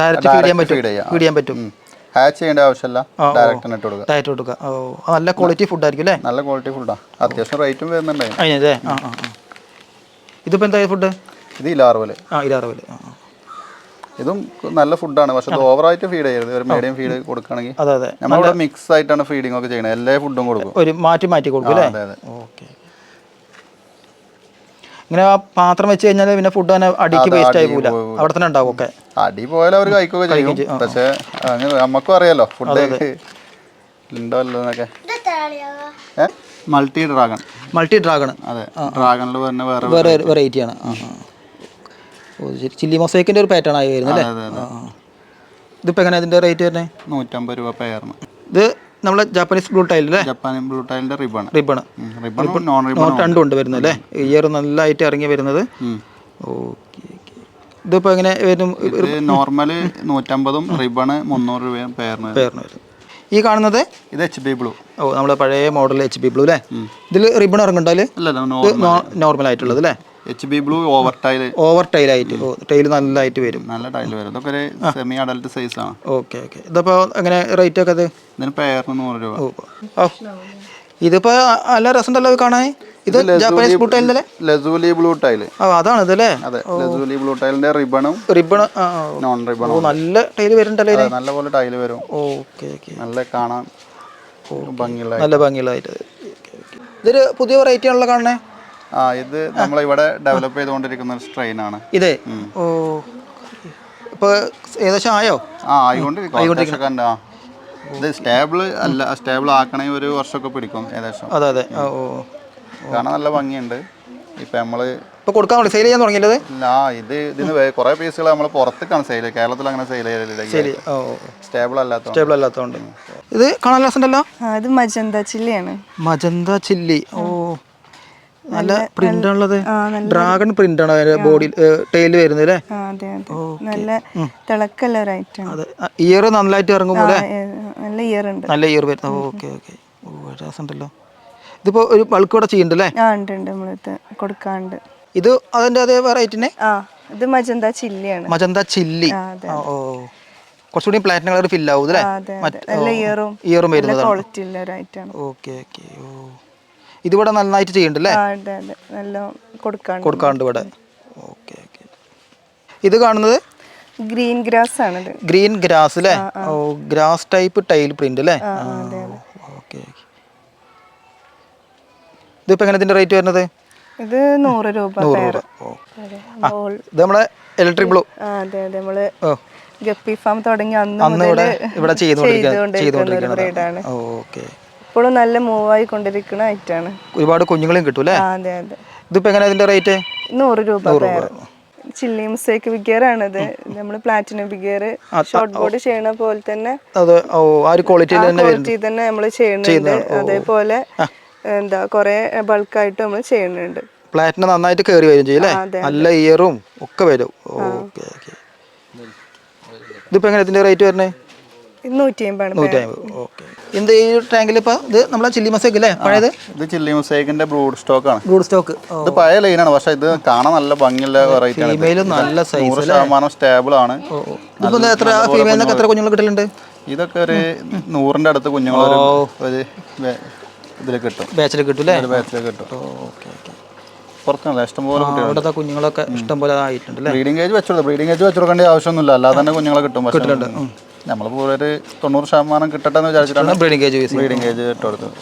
ഡയറക്റ്റ് ഫീഡ് ചെയ്യാൻ പറ്റും. ഫീഡ് ചെയ്യാൻ പറ്റും. ഹാച്ച് ചെയ്യേണ്ട ആവശ്യമില്ല. ഡയറക്റ്റ് ഇട്ട് കൊടുക്കുക. ഡയറ്റ് കൊടുക്കുക. ഓ നല്ല ക്വാളിറ്റി ഫുഡ് ആയിരിക്കും അല്ലേ? നല്ല ക്വാളിറ്റി ഫുഡാണ് അത്യാവശ്യം റേറ്റും വരുന്നുണ്ടായി അതിനല്ലേ ആ ആ ഇതിപ്പോൾ എന്താ ഫുഡ് ഇത് ഇലാറുവൽ ആ ആ. ഇതും നല്ല ഫുഡാണ് പക്ഷെ ഓവർ ഓവറായിട്ട് ഫീഡ് ചെയ്യരുത് ഒരു മീഡിയം ഫീഡ് കൊടുക്കുകയാണെങ്കിൽ അതെ അതെ. നമ്മളിവിടെ മിക്സ് ആയിട്ടാണ് ഫീഡിംഗ് ഒക്കെ ചെയ്യുന്നത്. എല്ലാ ഫുഡും കൊടുക്കും. ഒരു മാറ്റി മാറ്റി കൊടുക്കും അല്ലേ? അതെ അതെ. ഓക്കെ. ഇങ്ങനെ ആ പാത്രം വെച്ച് കഴിഞ്ഞാൽ പിന്നെ ഫുഡ് തന്നെ അടിക്ക് വേസ്റ്റ് ആയി പോകില്ല അവിടെ തന്നെ ഉണ്ടാവും ഒക്കെ. അടി പോയാലും അവർ കഴിക്കുകയൊക്കെ ചെയ്യും. പക്ഷേ അങ്ങനെ നമുക്കും അറിയാലോ ഫുഡ് ഉണ്ടോ അല്ലോന്നൊക്കെ ഏ? മൾട്ടി ഡ്രാഗൺ മൾട്ടി ഡ്രാഗൺ അതെ ഡ്രാഗണിൽ തന്നെ വേറെ വേറെ വെറൈറ്റിയാണ് ആ ആ. ഓ ശരി. ചില്ലി മൊസൈക്കിന്റെ ഒരു പാറ്റേൺ ആയി വരുന്നത് അല്ലേ അതെ അതെ. ആ ആ. എങ്ങനെ ഇതിന്റെ റേറ്റ് വരുന്നത് നൂറ്റമ്പത് രൂപ പെയറിന് ഇത് നമ്മളെ ജാപ്പനീസ് ബ്ലൂ ടൈൽ അല്ലേ ജപ്പാൻ ബ്ലൂ ടൈലിന്റെ റിബൺ റിബൺ നോൺ റിബൺ രണ്ടും ഉണ്ട് വരുന്നത് അല്ലേ? ഇയർ നല്ലതായിട്ട് ഇറങ്ങി വരുന്നത്. ഓക്കെ ഇതിപ്പോൾ എങ്ങനെ വരും? നോർമൽ നൂറ്റമ്പതും റിബണ് മുന്നൂറ് രൂപയും വരും. പേരിന് വരും. ഈ കാണുന്നത്? ഇത് എച്ച് ബി ബ്ലൂ ഓ നമ്മുടെ പഴയ മോഡൽ എച്ച് ബി ബ്ലൂ അല്ലേ ഇതിൽ റിബൺ ഇറങ്ങണ്ടല്ലേ അല്ലല്ല നോർമൽ ആയിട്ടുള്ളത് അല്ലേ? H B blue over tail over tail ആയിട്ട്. ടൈൽ നല്ലതായിട്ട് വരും. നല്ല ടൈൽ വരും. ഇതൊക്കെ ഒരു സെമി അഡൽട്ട് സൈസ് ആണ്. ഓക്കെ ഓക്കെ ഇതിപ്പോൾ അങ്ങനെ റേറ്റ് ഒക്കെ അത്? ഇതിന് പെയറിന് നൂറ് രൂപ. ഇതിപ്പോൾ നല്ല രസമുണ്ടല്ലോ കാണാൻ. ഇത് ജാപ്പനീസ് ബ്ലൂ ടൈലിന്റെ ലസൂലി ബ്ലൂ ടൈൽ ഓ അതാണ് ഇതല്ലേ അതെ ലസൂലി ബ്ലൂ ടൈലിന്റെ റിബണും റിബൺ ആ ആ. നോൺ റിബണും ഓ നല്ല ടൈൽ വരുന്നുണ്ടല്ലോ നല്ല പോലെ ടൈൽ വരും. ഓക്കെ ഓക്കെ നല്ല കാണാൻ ഭംഗിയുള്ള നല്ല ഭംഗിയുള്ളതായിട്ട് ഇതൊരു പുതിയ വെറൈറ്റി ആണല്ലോ കാണണേ ആ ഇത് നമ്മൾ ഇവിടെ ഡെവലപ്പ് ചെയ്തുകൊണ്ടിരിക്കുന്ന ഒരു സ്ട്രെയിൻ ആണ്. ഇതേ? ഓ. ഇപ്പോൾ ഏകദേശം ആയോ? ആ ആയിക്കൊണ്ടിരിക്കും ആ. ഇത് സ്റ്റേബിൾ അല്ല സ്റ്റേബിൾ ആക്കണേ ഒരു വർഷമൊക്കെ പിടിക്കും ഏകദേശം. അതെ അതെ. ഓ. കാണാൻ നല്ല ഭംഗിയുണ്ട്. ഇപ്പം നമ്മൾ ഇപ്പോൾ കൊടുക്കാൻ സെയിൽ ചെയ്യാൻ തുടങ്ങിയത് ഇല്ല ആ ഇത് ഇതിന് കുറേ പീസുകൾ നമ്മൾ പുറത്തേക്കാണ് സെയിൽ കേരളത്തിൽ അങ്ങനെ സെയിൽ ചെയ്തില്ല ശരി ഓ സ്റ്റേബിൾ അല്ലാത്ത സ്റ്റേബിൾ അല്ലാത്തതുകൊണ്ട്. ഇത് കാണാൻ രസമുണ്ടല്ലോ? ആ ഇത് മജന്ത ചില്ലിയാണ്. Magenta chilli. ഓ. നല്ല പ്രിന്റ് ഉള്ളത് ഡ്രാഗൺ പ്രിന്റ് ആണ് അതിന്റെ ബോഡി ടൈൽ വരുന്നത് അല്ലേ? നല്ല തിളക്കല്ല ഒരു ഐറ്റം അതെ. ഇയർ നന്നായിട്ട് ഇറങ്ങുമ്പോൾ നല്ല ഇയർ ഉണ്ട്. നല്ല ഇയർ വരുന്നത് ഓക്കെ ഓക്കെ. ഓ രസമുണ്ടല്ലോ. ഇതിപ്പോ ഒരു ബൾക്ക് ഇവിടെ ചെയ്യുന്നുണ്ട് അല്ലേ? ആ ഉണ്ട് ഉണ്ട്. നമ്മളിത് കൊടുക്കാണ്ട് ഇത് അതിന്റെ അതേ വെറൈറ്റിനെ ആ ഇത് മജന്ത ചില്ലിയാണ്. Magenta chilli. ഓ. കുറച്ചുകൂടി പ്ലാറ്റിനം കളർ ഫില്ല് ആവും അല്ലേ? ഇയറും ഇയറും നല്ല വരുന്നതാണ്. ക്വാളിറ്റി ഉള്ള ഒരു ഐറ്റമാണ് ഓക്കെ ഓക്കെ. ഓ. ഇതിവിടെ നന്നായിട്ട് ചെയ്യണ്ടല്ലേ കൊടുക്കാണ്ട് ഇവിടെ. Okay okay. ഇത് കാണുന്നത്? ഗ്രീൻ ഗ്രാസ് ആണ് ഗ്രീൻ ഗ്രാസ് അല്ലേ? ഓ ഗ്രാസ് ടൈപ്പ് ടൈൽ പ്രിന്റ് അല്ലേ? ഓക്കെ ഇതിപ്പോ എങ്ങനെ ഇതിന്റെ റേറ്റ് വരുന്നത്? ഇത് നൂറ് രൂപ നൂറ് ഓ. ഇത് നമ്മളെ ഇലക്ട്രിക് ബ്ലൂ. അതെ അതെ. നമ്മൾ ഗപ്പി ഫാം തുടങ്ങി അന്ന് ഇവിടെ ഇവിടെ ചെയ്തുകൊണ്ടിരിക്കുന്ന ചെയ്തുകൊണ്ടിരിക്കുന്ന ഒരു ബ്രീഡാണ് ഓക്കെ. ഇപ്പോഴും നല്ല മൂവ് ആയിക്കൊണ്ടിരിക്കുന്ന ഐറ്റാണ് ഒരുപാട് കുഞ്ഞുങ്ങളെയും കിട്ടും അല്ലേ അതെ അതെ. ഇതിപ്പോ എങ്ങനെ അതിന്റെ റേറ്റ് നൂറ് രൂപ ചില്ലി മിസ്റ്റേക്ക് ബിഗിയർ ഇത്. നമ്മൾ പ്ലാറ്റിനം ബിഗിയർ ഷോർട്ട് ബോർഡ് ചെയ്യണ പോലെ തന്നെ അത് ഓ ആ ഒരു ക്വാളിറ്റിയിൽ തന്നെ ക്വാളിറ്റി തന്നെ നമ്മൾ ചെയ്യുന്നുണ്ട്. അതേപോലെ എന്താ കുറെ ബൾക്കായിട്ട് നമ്മൾ ചെയ്യുന്നുണ്ട്. പ്ലാറ്റിനം നന്നായിട്ട് കയറി വരും ചെയ്യും അല്ലേ? നല്ല ഇയറും ഒക്കെ വരും. ഓക്കെ ഓക്കെ ഇതിപ്പോ എങ്ങനെ ഇതിന്റെ റേറ്റ് വരുന്നത്? ഇത് നൂറ്റി അമ്പതാണ് നൂറ്റി അമ്പത് ഓക്കെ. എന്ത് ഈ ടാങ്കിൽ ഇപ്പൊ? ഇത് നമ്മളെ ചില്ലി മസേക്ക് അല്ലേ പഴയത്? ഇത് ചില്ലി മുസൈക്കിന്റെ ബ്രൂഡ് സ്റ്റോക്ക് ആണ്. ബ്രൂഡ് സ്റ്റോക്ക് ഇത് പഴയ ലൈനാണ് പക്ഷെ ഇത് കാണാൻ നല്ല ഭംഗിയുള്ള വെറൈറ്റി ആണ് ഫീമെയിലും നല്ല സൈസ് നൂറ് ശതമാനം സ്റ്റേബിൾ ആണ്. എത്ര? ഫീമെയിലിനൊക്കെ എത്ര കുഞ്ഞുങ്ങൾ കിട്ടലുണ്ട്? ഇതൊക്കെ ഒരു നൂറിന്റെ അടുത്ത് കുഞ്ഞുങ്ങൾ ഒരു ഒരു വേ- ഇതിൽ കിട്ടും. ബാച്ചിൽ കിട്ടും അല്ലേ ഒരു ബാച്ചിൽ കിട്ടും. Okay okay. പുറത്തുനിന്നല്ല ഇഷ്ടംപോലെ കുട്ടികൾ കുഞ്ഞുങ്ങളൊക്കെ ഇഷ്ടം പോലെ ആയിട്ടുണ്ട് ബ്രീഡിംഗ് കേജ് വെച്ചോളൂ. ബ്രീഡിംഗ് കേജ് വെച്ചോക്കേണ്ട ആവശ്യമൊന്നുമില്ല. അല്ലാതെ തന്നെ കുഞ്ഞുങ്ങളെ കിട്ടും. നമ്മളിപ്പോൾ ഒരു തൊണ്ണൂറ് ശതമാനം കിട്ടട്ടെ എന്ന് വിചാരിച്ചിട്ടാണ് ബ്രീഡിംഗ് കേജ് ബ്രീഡിംഗ് കേജ് ഇട്ട് കൊടുത്തത്.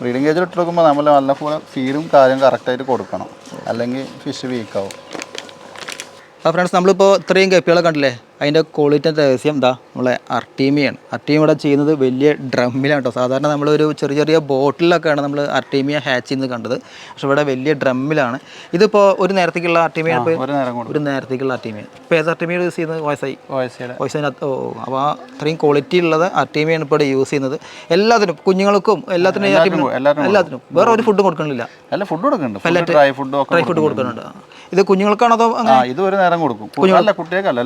ബ്രീഡിംഗ് കേജ് ഇട്ട് കൊടുക്കുമ്പോൾ നമ്മൾ നല്ല പോലെ ഫീഡും കാര്യം കറക്റ്റായിട്ട് കൊടുക്കണം. അല്ലെങ്കിൽ ഫിഷ് വീക്കാവും അപ്പോൾ ഫ്രണ്ട്സ് നമ്മളിപ്പോൾ ഇത്രയും ഗപ്പികളെ കണ്ടില്ലേ? അതിന്റെ ക്വാളിറ്റി രഹസ്യം എന്താ നമ്മളെ അർട്ടീമിയാണ് അർട്ടീമി ഇവിടെ ചെയ്യുന്നത് വലിയ ഡ്രമ്മിലാണ് കേട്ടോ സാധാരണ നമ്മളൊരു ചെറിയ ചെറിയ ബോട്ടിലൊക്കെയാണ് നമ്മൾ അർട്ടീമിയ ഹാച്ച് ചെയ്യുന്നത് കണ്ടത്. പക്ഷെ ഇവിടെ വലിയ ഡ്രമ്മിലാണ് ഇതിപ്പോൾ ഒരു നേരത്തേക്കുള്ള അർട്ടീമിയ ഒരു നേരത്തേക്കുള്ള അർട്ടീമിയ ഇപ്പോൾ ഏത് അർട്ടീമിയ യൂസ് ചെയ്യുന്നത്? വയസ്സായി. വയസ്സിയുടെ വയസ്സിനകത്ത് ഓ അപ്പോൾ ആ അത്രയും ക്വാളിറ്റി ഉള്ളത് അർട്ടീമിയാണ് ഇപ്പോൾ ഇവിടെ യൂസ് ചെയ്യുന്നത്. എല്ലാത്തിനും കുഞ്ഞുങ്ങൾക്കും എല്ലാത്തിനും എല്ലാത്തിനും വേറെ ഒരു ഫുഡും കൊടുക്കണില്ല. അല്ല ഫുഡ് കൊടുക്കുന്നുണ്ട്. ഫുഡ് ഡ്രൈ ഫുഡും ഒക്കെ ഡ്രൈ ഫുഡ് കൊടുക്കുന്നുണ്ട്. ഇത് കുഞ്ഞുങ്ങൾക്കാണോ അതോ ഇത് ഒരു നേരം കൊടുക്കും. കുട്ടികൾക്കല്ല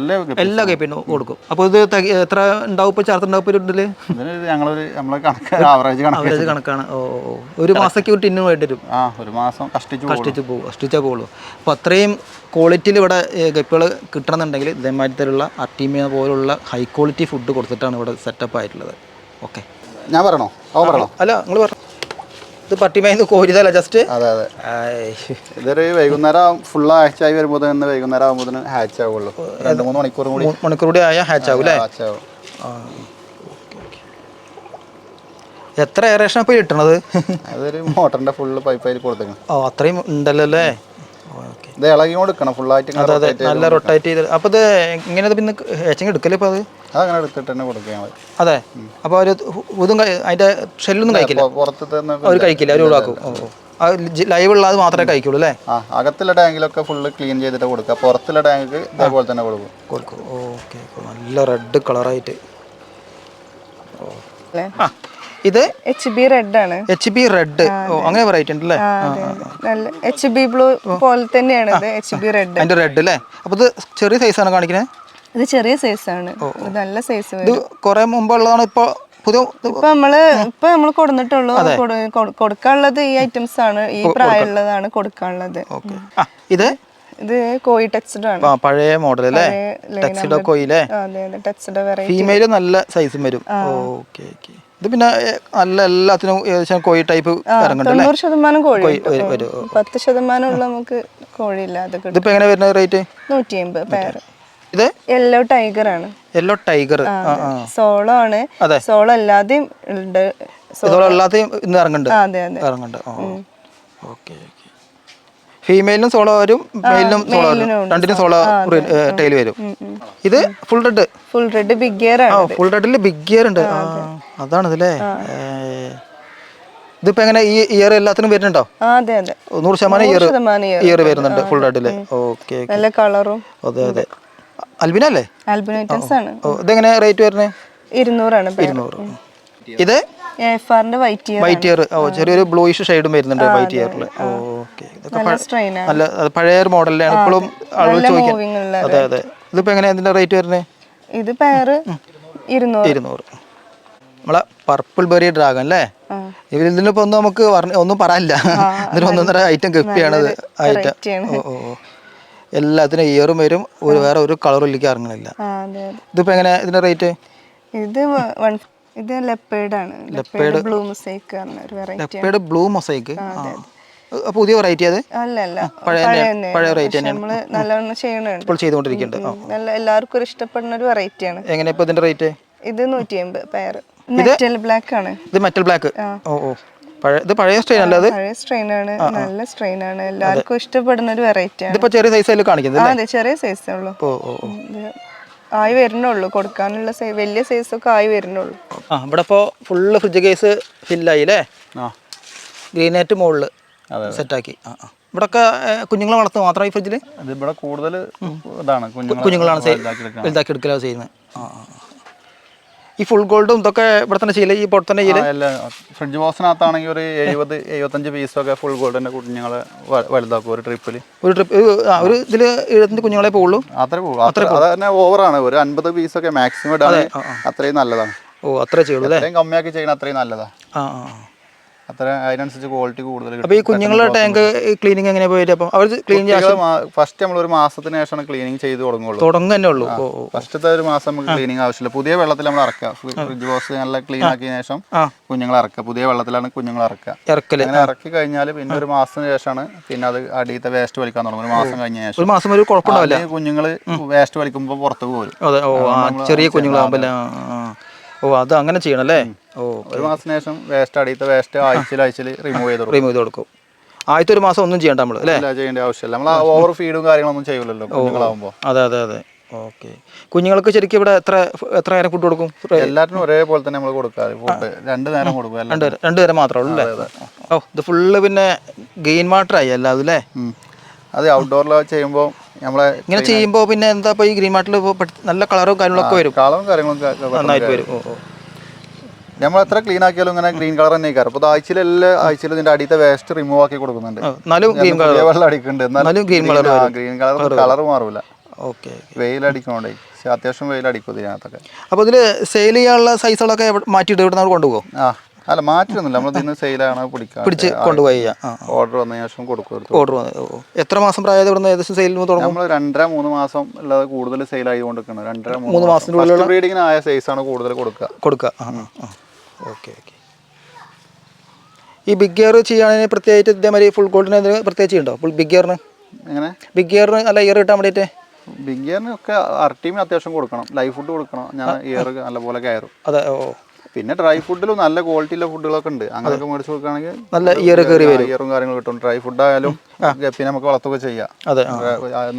എല്ലാ. കേപ്പിനും കൊടുക്കും. അപ്പോൾ ഇത് എത്ര ഉണ്ടാവും ഇപ്പോൾ ചാർത്ത് ഉണ്ടാവും ഞങ്ങളൊരു നമ്മളെ കണക്ക് ആവറേജ് കണക്കാണ്. ഓ. ഒരു മാസത്തേക്ക് ഒരു ടിന്നു വേണ്ടി വരും ആ ഒരു മാസം കഷ്ടിച്ചു പോകും. കഷ്ടിച്ച് പോകും കഷ്ടിച്ചാൽ പോകുള്ളൂ. അപ്പോൾ അത്രയും ക്വാളിറ്റിയിൽ ഇവിടെ ഗപ്പികൾ കിട്ടണമെന്നുണ്ടെങ്കിൽ ഇതേമാതിരത്തിലുള്ള അട്ടീമിയ പോലുള്ള ഹൈ ക്വാളിറ്റി ഫുഡ് കൊടുത്തിട്ടാണ് ഇവിടെ സെറ്റപ്പ് ആയിട്ടുള്ളത്. ഓക്കെ. ഞാൻ പറയണോ? അവൻ പറയണോ? അല്ല നിങ്ങൾ പറഞ്ഞു ഇത് പട്ടിമേന്ന് കോരിതല്ല ജസ്റ്റ് അതെ അതെ. ഇതൊരു വൈകുന്നേരം ഫുൾ ഹാച്ച് ആയി വരുമ്പോൾ തന്നെ വൈകുന്നേരം ആകുമ്പോൾ ഹാച്ച് ആവുള്ളൂ. രണ്ട് മൂന്ന് മണിക്കൂർ കൂടി. മണിക്കൂർ കൂടി ആയാൽ ഹാച്ച് ആവും അല്ലേ? ഹാച്ച് ആവും. എത്ര എയറേഷൻ ഇപ്പോൾ ഇട്ടണത് അതൊരു മോട്ടറിന്റെ ഫുള്ള് പൈപ്പായി കൊടുത്തേക്കണം. ഓ അത്രയും ഉണ്ടല്ലോ അല്ലേ? ഇത് ഇളകി കൊടുക്കണം. ഫുള്ളായിട്ട് ഇങ്ങനെ അതെ നല്ല റൊട്ടേറ്റ് ചെയ്ത് അപ്പോൾ ഇത് ഇങ്ങനെ ഇത് പിന്നെ ഹേച്ചിങ് എടുക്കല്ലേ ഇപ്പോൾ അത്? അതങ്ങനെ എടുത്തിട്ട് തന്നെ കൊടുക്കുക അതെ. അപ്പോൾ ഒരു ഇതും അതിന്റെ ഷെല്ലൊന്നും കഴിക്കില്ല? പൊ- പുറത്ത് തന്നെ അവർ കഴിക്കില്ല അവർ ഒഴിവാക്കും. ഓ ഓ. ആ ലൈവ് ഉള്ളത് മാത്രമേ കഴിക്കുള്ളൂ അല്ലേ? ആ അകത്തുള്ള ടാങ്കിലൊക്കെ ഫുള്ള് ക്ലീൻ ചെയ്തിട്ട് കൊടുക്കുക പുറത്തുള്ള ടാങ്ക് ഇതേപോലെ തന്നെ കൊടുക്കും. കൊടുക്കും. ഓക്കെ നല്ല റെഡ് കളറായിട്ട് അല്ലേ? ആ. ഇത്? എച്ച് ബി റെഡ് ആണ്. എച്ച് ബി റെഡ് ഓ അങ്ങനെ വെറൈറ്റി അതെ. നല്ല എച്ച് ബി ബ്ലൂ പോലെ തന്നെയാണ് ഇത് എച്ച് ബി റെഡ് അതിന്റെ റെഡ് അല്ലേ? അപ്പൊ ഇത് ചെറിയ സൈസ് ആണ് കാണിക്കുന്നത് ഇത് ചെറിയ സൈസ് ആണ്. നല്ല സൈസ് ഇത് കുറെ മുമ്പുള്ളതാണ് ഇപ്പൊ പുതിയ ഇപ്പൊ നമ്മൾ ഇപ്പൊ നമ്മൾ കൊടുന്നിട്ടുള്ളൂ. കൊടു- കൊടു- കൊടുക്കാനുള്ളത് ഈ ഐറ്റംസ് ആണ്. ഈ പ്രായമുള്ളതാണ് കൊടുക്കാനുള്ളത്. ഓക്കെ. ഇത്? ഇത് കോയി ടെക്സ്ഡ് ആണ്. പഴയ മോഡൽ അല്ലേ? ടെക്സിഡോ കോയിലേ ഫീമെയിൽ നല്ല സൈസും വരും. Okay okay. ഇത് പിന്നെ നല്ല എല്ലാത്തിനും ഏകദേശം കോഴി ടൈപ്പ് തൊണ്ണൂറ് ശതമാനം കോഴി. പത്ത് ശതമാനം ഉള്ള നമുക്ക് കോഴിയില്ലാതെ ഇതിപ്പോ എങ്ങനെ വരുന്നത് റേറ്റ് നൂറ്റി അമ്പത് പേര് ഇത്? യെല്ലോ ടൈഗർ ആണ്. യെല്ലോ ടൈഗർ സോളോ ആണ്. സോളോ അല്ലാതെയും ഉണ്ട്. സോളോ. അല്ലാതെയും ഇന്ന് ഇറങ്ങുന്നുണ്ട്. ഇറങ്ങുന്നുണ്ട്. ഓക്കെ. ഫീമെയിലിനും സോളോ വരും മെയിലിനും സോളോ വരും. രണ്ടിനും സോളോ ടൈൽ വരും. ഇത് full red full red big ear ആ ആണ് ഫുൾ റെഡിൽ ബിഗ് ഗിയർ ഉണ്ട്. അതാണ് ഇതല്ലേ ഇതിപ്പോ എങ്ങനെ ഈ ഇയർ എല്ലാത്തിനും വരുന്നുണ്ടോ? അതെ അതെ. നൂറ് ശതമാനം ഇയർ ഇയർ വരുന്നുണ്ട് ഫുൾ റെഡിൽ ഓക്കെ നല്ല കളറും അതെ അതെ. അൽബിന അല്ലേ ആൽബിനൈറ്റസ് ആണ്. ഇതെങ്ങനെ റേറ്റ് വരുന്നത് ഇരുന്നൂറാണ്. ഇരുന്നൂറ്. ഇത് വൈറ്റ് ഇയർ ഓ ചെറിയൊരു ബ്ലൂയിഷ് ഷെയ്ഡും വരുന്നുണ്ട് വൈറ്റ് ഇയറിൽ ഓക്കെ. നല്ല പഴയ മോഡലിലാണ്. ഇപ്പോഴും ആളുകൾ ഉള്ള അതെ അതെ. ഇതിപ്പോ എങ്ങനെയാ ഇതിന്റെ റേറ്റ് വരുന്നത് ഇത് പെയറ് ഇരുന്നൂറ്. ഇരുന്നൂറ്. നമ്മളെ പർപ്പിൾ ബെറി ഡ്രാഗൺ അല്ലേ. ഇതിൽ ഇതിനിപ്പോ ഒന്നും നമുക്ക് ഒന്നും പറയാനില്ല. ഇതിന് ഒന്നൊന്നര ഐറ്റം ഗപ്പിയാണ് ഐറ്റം ഓ ഓ. എല്ലാത്തിനും ഇയറും വരും. ഒരു വേറെ ഒരു കളറും ഇല്ലെങ്കിൽ ഇറങ്ങണില്ല. ഇതിപ്പോ എങ്ങനെ ഇതിന്റെ റേറ്റ് ഇത് ഇത് ലെപ്പേഡ് ആണ്. Leopard blue mosaic? ഒരു വെറൈറ്റി ലെപ്പയുടെ ബ്ലൂ മൊസൈക്ക് പുതിയ വെറൈറ്റി അത്? അല്ലല്ല. അല്ല പഴയ പഴയ തന്നെയാണ്. നമ്മൾ നമ്മൾ നല്ലവണ്ണം ചെയ്യണുണ്ട്. ഇപ്പോൾ ചെയ്തുകൊണ്ടിരിക്കുന്നുണ്ട്. നല്ല എല്ലാവർക്കും ഒരു ഇഷ്ടപ്പെടുന്ന ഒരു വെറൈറ്റി ആണ്. എങ്ങനെയാ ഇപ്പൊ ഇതിന്റെ റേറ്റ് ഇത് നൂറ്റി അമ്പത് പയർ മെറ്റൽ ബ്ലാക്ക് ആണ്. ഇത് മെറ്റൽ ബ്ലാക്ക് ഓ ഓ. പഴയ ഇത് പഴയ സ്ട്രെയിൻ അല്ലേ പഴയ സ്ട്രെയിൻ ആണ്. നല്ല സ്ട്രെയിൻ ആണ്. എല്ലാവർക്കും ഇഷ്ടപ്പെടുന്ന ഒരു വെറൈറ്റി ആണ്. ഇതിപ്പോ ചെറിയ സൈസ് കാണിക്കുന്നത് അതെ ചെറിയ സൈസേ ഉള്ളൂ. ഓ ഓ ആയി വരുന്നുള്ളൂ. കൊടുക്കാനുള്ള വലിയ സൈസ് ഒക്കെ ആയി വരുന്നുള്ളൂ. ആ ഇവിടെ ഇപ്പോ ഫുള്ള് ഫ്രിഡ്ജ് കേസ് ഫില്ലായി അല്ലേ ആ. ഗ്രീനേറ്റ് മുകളിൽ അതെ സെറ്റാക്കി ആ ആ. ഇവിടൊക്കെ കുഞ്ഞുങ്ങളെ വളർത്തുക മാത്രമായി ഫ്രിഡ്ജിൽ ഇവിടെ കൂടുതൽ ഇതാണ് കുഞ്ഞുങ്ങളാണ്. വലുതാക്കി എടുക്കലാണ് ചെയ്യുന്നത്. ആ ആ. ഈ ഫുൾ ഗോൾഡും ഇതൊക്കെ ഇവിടെ തന്നെ ചെയ്യില്ല ഈ പുറത്ത് തന്നെ ചെയ്യില്ല ഫ്രിഡ്ജ് ബോക്സിനകത്താണെങ്കിൽ ഒരു എഴുപത് എഴുപത്തഞ്ച് പീസൊക്കെ ഫുൾ ഗോൾഡിന്റെ കുഞ്ഞുങ്ങളെ വലുതാക്കും ഒരു ട്രിപ്പിൽ ഒരു ട്രിപ്പ് ഒരു ഇതിൽ എഴുപത്തഞ്ച് കുഞ്ഞുങ്ങളെ പോകുള്ളൂ അത്ര പോകും അത്ര അതന്നെ തന്നെ ഓവറാണ് ഒരു അൻപത് പീസൊക്കെ മാക്സിമം ഇടാൻ അത്രയും നല്ലതാണ്. ഓ അത്രേ ചെയ്യുള്ളൂ അത്രയും കമ്മിയാക്കി ചെയ്യണ അത്രയും നല്ലതാണ് ആ ആ. അത്ര അതിനനുസരിച്ച് ക്വാളിറ്റി കൂടുതൽ അപ്പോൾ ഈ കുഞ്ഞുങ്ങളുടെ ടാങ്ക് ക്ലീനിങ് എങ്ങനെ പോയിട്ട്? അപ്പം അവർ ക്ലീൻ ഫസ്റ്റ് നമ്മൾ ഒരു മാസത്തിന് ശേഷമാണ് ക്ലീനിങ് ചെയ്ത് തുടങ്ങുള്ളൂ. തുടങ്ങുക തന്നെ ഉള്ളൂ. ഫസ്റ്റത്തെ ഒരു മാസം നമുക്ക് ക്ലീനിങ് ആവശ്യമില്ല. പുതിയ വെള്ളത്തിൽ നമ്മൾ ഇറക്കുക ഫ്രിഡ്ജ് ബോക്സ് നല്ല ക്ലീൻ ആക്കിയ ശേഷം കുഞ്ഞുങ്ങൾ ഇറക്കുക പുതിയ വെള്ളത്തിലാണ് കുഞ്ഞുങ്ങളെ ഇറക്കുക അങ്ങനെ ഇറക്കി കഴിഞ്ഞാൽ പിന്നെ ഒരു മാസത്തിന് ശേഷമാണ് പിന്നെ അത് അടിയത്തെ വേസ്റ്റ് വലിക്കാൻ തുടങ്ങും. ഒരു മാസം കഴിഞ്ഞ ശേഷം. ഒരു മാസം ഒരു കുഴപ്പമുണ്ടാവില്ല. കുഞ്ഞുങ്ങൾ വേസ്റ്റ് വലിക്കുമ്പോൾ പുറത്ത് പോരും. ചെറിയ കുഞ്ഞുങ്ങളാകുമ്പോൾ ഓ അത് അങ്ങനെ ചെയ്യണം അല്ലേ ഓ ഒരു മാസത്തിന് ശേഷം വേസ്റ്റ് അടിയത്തെ വേസ്റ്റ് ആഴ്ചയിൽ ആഴ്ചയിൽ റിമൂവ് ചെയ്ത് റിമൂവ് ചെയ്ത് കൊടുക്കും. ആദ്യത്തെ ഒരു മാസം ഒന്നും ചെയ്യണ്ട നമ്മൾ അല്ലേ? ചെയ്യേണ്ട ആവശ്യമില്ല. നമ്മൾ ഓവർ ഫീഡും കാര്യങ്ങളൊന്നും ചെയ്യൂലല്ലോ കുഞ്ഞുങ്ങളാകുമ്പോൾ അതെ അതെ അതെ. ഓക്കെ. കുഞ്ഞുങ്ങൾക്ക് ശരിക്കും ഇവിടെ എത്ര എത്ര നേരം ഫുഡ് കൊടുക്കും? എല്ലാത്തിനും ഒരേപോലെ തന്നെ നമ്മൾ കൊടുക്കാറ് ഫുഡ് രണ്ട് നേരം കൊടുക്കും രണ്ട് രണ്ട് നേരം മാത്രമേ ഉള്ളൂ അല്ലേ? ഓ ഇത് ഫുള്ള് പിന്നെ ഗെയിൻ വാട്ടർ ആയി അല്ല? അതല്ലേ അത് ഔട്ട്ഡോറിൽ ചെയ്യുമ്പോൾ നമ്മളെ ഇങ്ങനെ ചെയ്യുമ്പോൾ പിന്നെ എന്താ ഇപ്പോൾ ഈ ഗ്രീൻ മാർട്ടിൽ നല്ല കളറും കാര്യങ്ങളൊക്കെ വരും. കളറും കാര്യങ്ങളും നന്നായിട്ട് വരും. ഓ ഓ. നമ്മൾ എത്ര ക്ലീൻ ആക്കിയാലും ഇങ്ങനെ ഗ്രീൻ കളർ തന്നെ അപ്പൊ അപ്പോൾ ആഴ്ചയിൽ എല്ലാ ആഴ്ചയിലും ഇതിന്റെ അടിയത്തെ വേസ്റ്റ് റിമൂവ് ആക്കി കൊടുക്കുന്നുണ്ട്. എന്നാലും ഗ്രീൻ കളർ വെള്ളം അടിക്കുന്നുണ്ട്. എന്നാലും green colour green colour colour മാറൂല. ഓക്കെ പക്ഷെ അത്യാവശ്യം വെയിൽ അടിക്കും ഇതിനകത്തൊക്കെ. അപ്പോൾ ഇതിൽ സെയിൽ ചെയ്യാനുള്ള സൈസുകളൊക്കെ മാറ്റിയിട്ട് ഇവിടെ നമ്മൾ കൊണ്ടുപോകും ആ അല്ല മാറ്റൊന്നുമില്ല. നമ്മൾ ഇതിന് സെയിലാണ് പിടിക്കുക പിടിച്ച് കൊണ്ടുപോയി ഓർഡർ വന്ന ശേഷം കൊടുക്കും ഓർഡർ എത്ര മാസം പ്രായം ഇവിടുന്ന്? ഏകദേശം സെയിൽ തുടങ്ങും? നമ്മൾ രണ്ടര മൂന്ന് മാസം ഉള്ളത് കൂടുതൽ സെയിൽ ആയിക്കൊണ്ടിരിക്കുന്നത് രണ്ടര മൂന്ന് മാസത്തിനുള്ളിൽ ബ്രീഡിങ്ങിന് ആയ സൈസ് ആണ് കൂടുതൽ കൊടുക്കുക. കൊടുക്കുക. Okay okay. ഈ ബിഗ് ഗിയർ ചെയ്യുകയാണെങ്കിൽ പ്രത്യേകിച്ച് ഇതേമാതിരി ഫുൾ ഗോൾഡിന് പ്രത്യേകിച്ച് ഉണ്ടോ ഫുൾ ബിഗ് ഗിയറിന് എങ്ങനെ? ബിഗ് ഗിയറിന് നല്ല ഇയർ കിട്ടാൻ വേണ്ടിയിട്ട്? ബിഗ് ഗിയറിനൊക്കെ അർട്ടീമിന് അത്യാവശ്യം കൊടുക്കണം. ലൈഫ് ഫുഡ് കൊടുക്കണം. ഞാൻ ഇയർ നല്ലപോലെ കയറും. അതെ ഓ. പിന്നെ ഡ്രൈ ഫുഡിലും നല്ല ക്വാളിറ്റിയുള്ള ഫുഡുകളൊക്കെ ഉണ്ട്. അങ്ങനെയൊക്കെ മേടിച്ച് കൊടുക്കുകയാണെങ്കിൽ നല്ല ഇയർ കയറി വരും. ഇയറും കാര്യങ്ങളും കിട്ടും. ഡ്രൈ ഫുഡ് ആയാലും പിന്നെ നമുക്ക് വളർത്തുക ചെയ്യാം. അതെ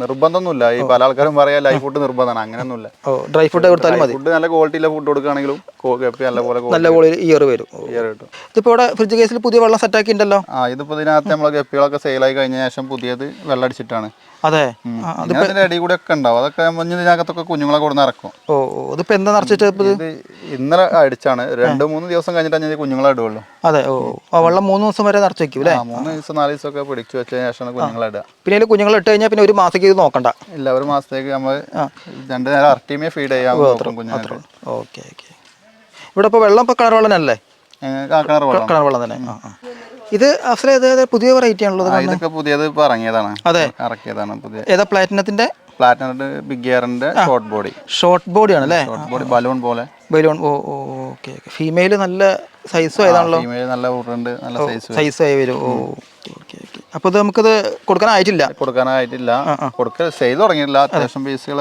നിർബന്ധമൊന്നുമില്ല. ഈ പല ആൾക്കാരും പറയാം ലൈഫ് ഫുഡ് നിർബന്ധമാണ്. അങ്ങനെയൊന്നുമില്ല. ഡ്രൈ ഫുഡ് കൊടുത്താലും മതി. ഫുഡ് നല്ല ക്വാളിറ്റിയുള്ള ഫുഡ് കൊടുക്കുകയാണെങ്കിലും ഗപ്പി നല്ലപോലെ നല്ല ക്വാളിറ്റി ഇയർ വരും. ഇയർ കിട്ടും. ഇതിപ്പോൾ ഇവിടെ ഫ്രിഡ്ജ് കേസിൽ പുതിയ വെള്ളം ഉണ്ടല്ലോ ആ ഇതിപ്പോ ഇതിനകത്ത് നമ്മളെ ഗപ്പികളൊക്കെ സെയിലായി കഴിഞ്ഞ ശേഷം പുതിയത് വെള്ളം അടിച്ചിട്ടാണ് അതെ. അതിന്റെ അടി കൂടെ ഒക്കെ ഉണ്ടാവും. അതൊക്കെ മഞ്ഞിനകത്തൊക്കെ കുഞ്ഞുങ്ങളെ കൊടുന്ന് ഇറക്കും ഓ ഇതിപ്പോ എന്താ നിറച്ചിട്ട് ഇന്നലെ അടിച്ചാണ്. രണ്ട് മൂന്ന് ദിവസം കഴിഞ്ഞിട്ട് ഞാൻ കുഞ്ഞുങ്ങളെ ഇടുള്ളൂ. അതെ ഓ വെള്ളം മൂന്ന് ദിവസം വരെ നിറച്ച് വെക്കും അല്ലേ? മൂന്ന് ദിവസം നാല് ദിവസം ഒക്കെ പിടിച്ചു വെച്ച ശേഷമാണ് കുഞ്ഞുങ്ങളെ ഇടുക. പിന്നെ അതിൽ കുഞ്ഞുങ്ങൾ ഇട്ട് കഴിഞ്ഞാൽ പിന്നെ ഒരു മാസത്തേക്ക് ഇത് നോക്കണ്ട. ഇല്ല ഒരു മാസത്തേക്ക് നമ്മൾ രണ്ടു നേരം അർട്ടിമേ ഫീഡ് ചെയ്യാൻ നോക്കും കുഞ്ഞുങ്ങൾക്ക്. Okay okay. ഇവിടെ ഇപ്പോൾ വെള്ളം ഇപ്പോൾ കളർ വെള്ളം അല്ലേ? കിണർ വെള്ളം. തന്നെ. ആ. ഇത് അഫ്സല ഇത് പുതിയ വെറൈറ്റി ആണല്ലോ ഇതൊക്കെ പുതിയത് ഇപ്പൊ ഇറങ്ങിയതാണ്. അതെ. ഇറക്കിയതാണ് പുതിയ. ഏതാ പ്ലാറ്റിനത്തിന്റെ പ്ലാറ്റിനത്തിന്റെ ബിഗ് ഗിയറിന്റെ ഷോർട്ട് ബോഡി ഷോർട്ട് ബോഡി ആണല്ലേ ഷോർട്ട് ബോഡി ബലൂൺ പോലെ. ബലൂൺ ഓ ഓക്കെ ഫീമെയിൽ നല്ല സൈസും ഏതാണല്ലോ? ഫീമെയിൽ നല്ല ഉണ്ട് നല്ല സൈസ് സൈസ് ആയി വരും. ഓ ഓക്കെ ഓക്കെ അപ്പോൾ ഇത് നമുക്കത് കൊടുക്കാനായിട്ടില്ല? കൊടുക്കാനായിട്ടില്ല. കൊടുക്ക സെയിൽ തുടങ്ങിയിട്ടില്ല. അത്യാവശ്യം പീസുകൾ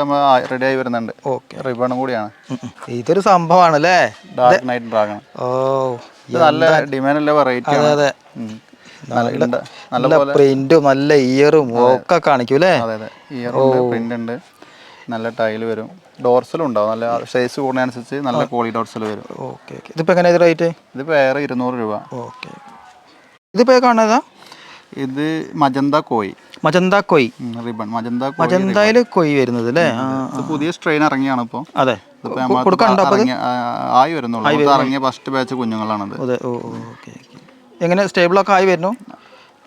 റെഡി ആയി വരുന്നുണ്ട്. ഓക്കെ. റിബണും കൂടിയാണ്. ഇതൊരു സംഭവമാണ് അല്ലേ ഡാർക്ക് നൈറ്റ് ഡ്രാഗൺ ഓ ഇത് നല്ല ഡിമാൻഡുള്ള വെറൈറ്റി അതെ അതെ. നല്ല പ്രിന്റും നല്ല ഇയറും ഒക്കെ കാണിക്കും അല്ലേ ഉണ്ട് പ്രിന്റ് ഉണ്ട്. നല്ല ടൈൽ വരും. ഡോർസലും ഉണ്ടാവും. നല്ല സൈസ് കൂടുന്നതനുസരിച്ച് നല്ല ക്വാളിറ്റി ഡോർസൽ വരും. Okay okay. ഇതിപ്പോൾ എങ്ങനെയാണ് ഇത് റേറ്റ് ഇതിപ്പോൾ ഏറെ ഇരുന്നൂറ് രൂപ. ഓക്കെ. ഇതിപ്പോ കാണുന്നതാ ഇത്? മജന്ത കോയി. മജന്ത കൊയ്. റിബൺ. മജന്ത മജന്തയിൽ കൊയ് വരുന്നത് അല്ലേ? പുതിയ സ്ട്രെയിൻ ഇറങ്ങിയാണ് ഇപ്പോൾ അതെ. ആയി വരുന്നുള്ളൂ. ഇറങ്ങിയ ഫസ്റ്റ് ബാച്ച് കുഞ്ഞുങ്ങളാണത്. എങ്ങനെ സ്റ്റേബിളൊക്കെ ആയി വരുന്നു?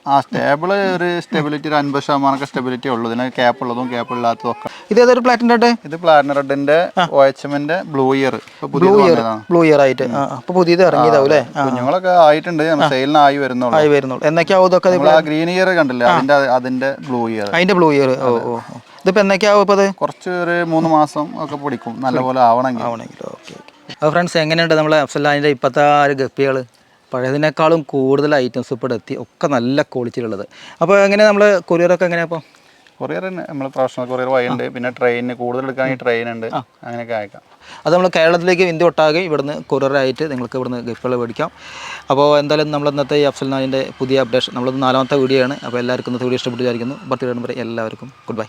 ആ സ്റ്റേബിൾ ഒരു സ്റ്റെബിലിറ്റി ഒരു അൻപത് ശതമാനമൊക്കെ സ്റ്റെബിലിറ്റി ഉള്ളൂ. ഇതിന് ക്യാപ്പ് ഉള്ളതും ക്യാപ്പ് ഇല്ലാത്തതും ഒക്കെ. ഇത് ഏതൊരു പ്ലാറ്റിന്റെ റെഡ് ഇത് പ്ലാറ്റിന റെഡിന്റെ ഒ എച്ച് എമ്മിന്റെ blue ear blue ear blue ear ആയിട്ട്. അപ്പൊ അപ്പോൾ പുതിയത് ഇറങ്ങിയതാവും അല്ലേ? കുഞ്ഞുങ്ങളൊക്കെ ആയിട്ടുണ്ട്. സെയിലിന് ആയി വരുന്നുള്ളൂ. ആയി വരുന്നുള്ളൂ. എന്നൊക്കെയാവും ഇതൊക്കെ ഗ്രീൻ ഇയർ കണ്ടില്ല? അതിന്റെ അതിന്റെ ബ്ലൂ ഇയർ അതിന്റെ ബ്ലൂ ഇയർ ഓ ഓ. ഇതിപ്പോൾ എന്നൊക്കെയാവും ഇപ്പോൾ അത് കുറച്ച് ഒരു മൂന്ന് മാസം ഒക്കെ പിടിക്കും. നല്ലപോലെ ആവണമെങ്കിൽ. ആവണമെങ്കിൽ. ഓക്കെ അപ്പോൾ ഫ്രണ്ട്സ് എങ്ങനെയുണ്ട് നമ്മളെ അഫ്സലാന്റെ ഇപ്പോഴത്തെ ആ ഒരു ഗപ്പികൾ പഴയതിനേക്കാളും കൂടുതൽ ഐറ്റംസ് ഇപ്പോൾ എത്തി. ഒക്കെ നല്ല ക്വാളിറ്റിയിലുള്ളത് അപ്പോൾ എങ്ങനെ നമ്മൾ കൊറിയറൊക്കെ എങ്ങനെയാണ് അപ്പോൾ കൊറിയർ തന്നെ. നമ്മൾ പ്രൊഫഷണൽ കൊറിയർ വഴിയുണ്ട്. പിന്നെ ട്രെയിനിന് കൂടുതൽ എടുക്കാനായി ട്രെയിൻ ഉണ്ട്. അങ്ങനെയൊക്കെ അയക്കാം. അത് നമ്മൾ കേരളത്തിലേക്ക് ഇന്ത്യ ഒട്ടാകെ ഇവിടുന്ന് കൊറിയറായിട്ട് നിങ്ങൾക്ക് ഇവിടുന്ന് ഗിഫ്റ്റുകൾ മേടിക്കാം. അപ്പോൾ എന്തായാലും നമ്മൾ ഇന്നത്തെ ഈ അഫ്സൽ നാലിന്റെ പുതിയ അപ്ഡേഷൻ നമ്മളത് നാലാമത്തെ വീഡിയോ ആണ്. അപ്പോൾ എല്ലാവർക്കും ഇന്നത്തെ വീഡിയോ ഇഷ്ടപ്പെട്ടു വിചാരിക്കുന്നു. ബർത്ത്ഡേ നമ്പർ എല്ലാവർക്കും. Good bye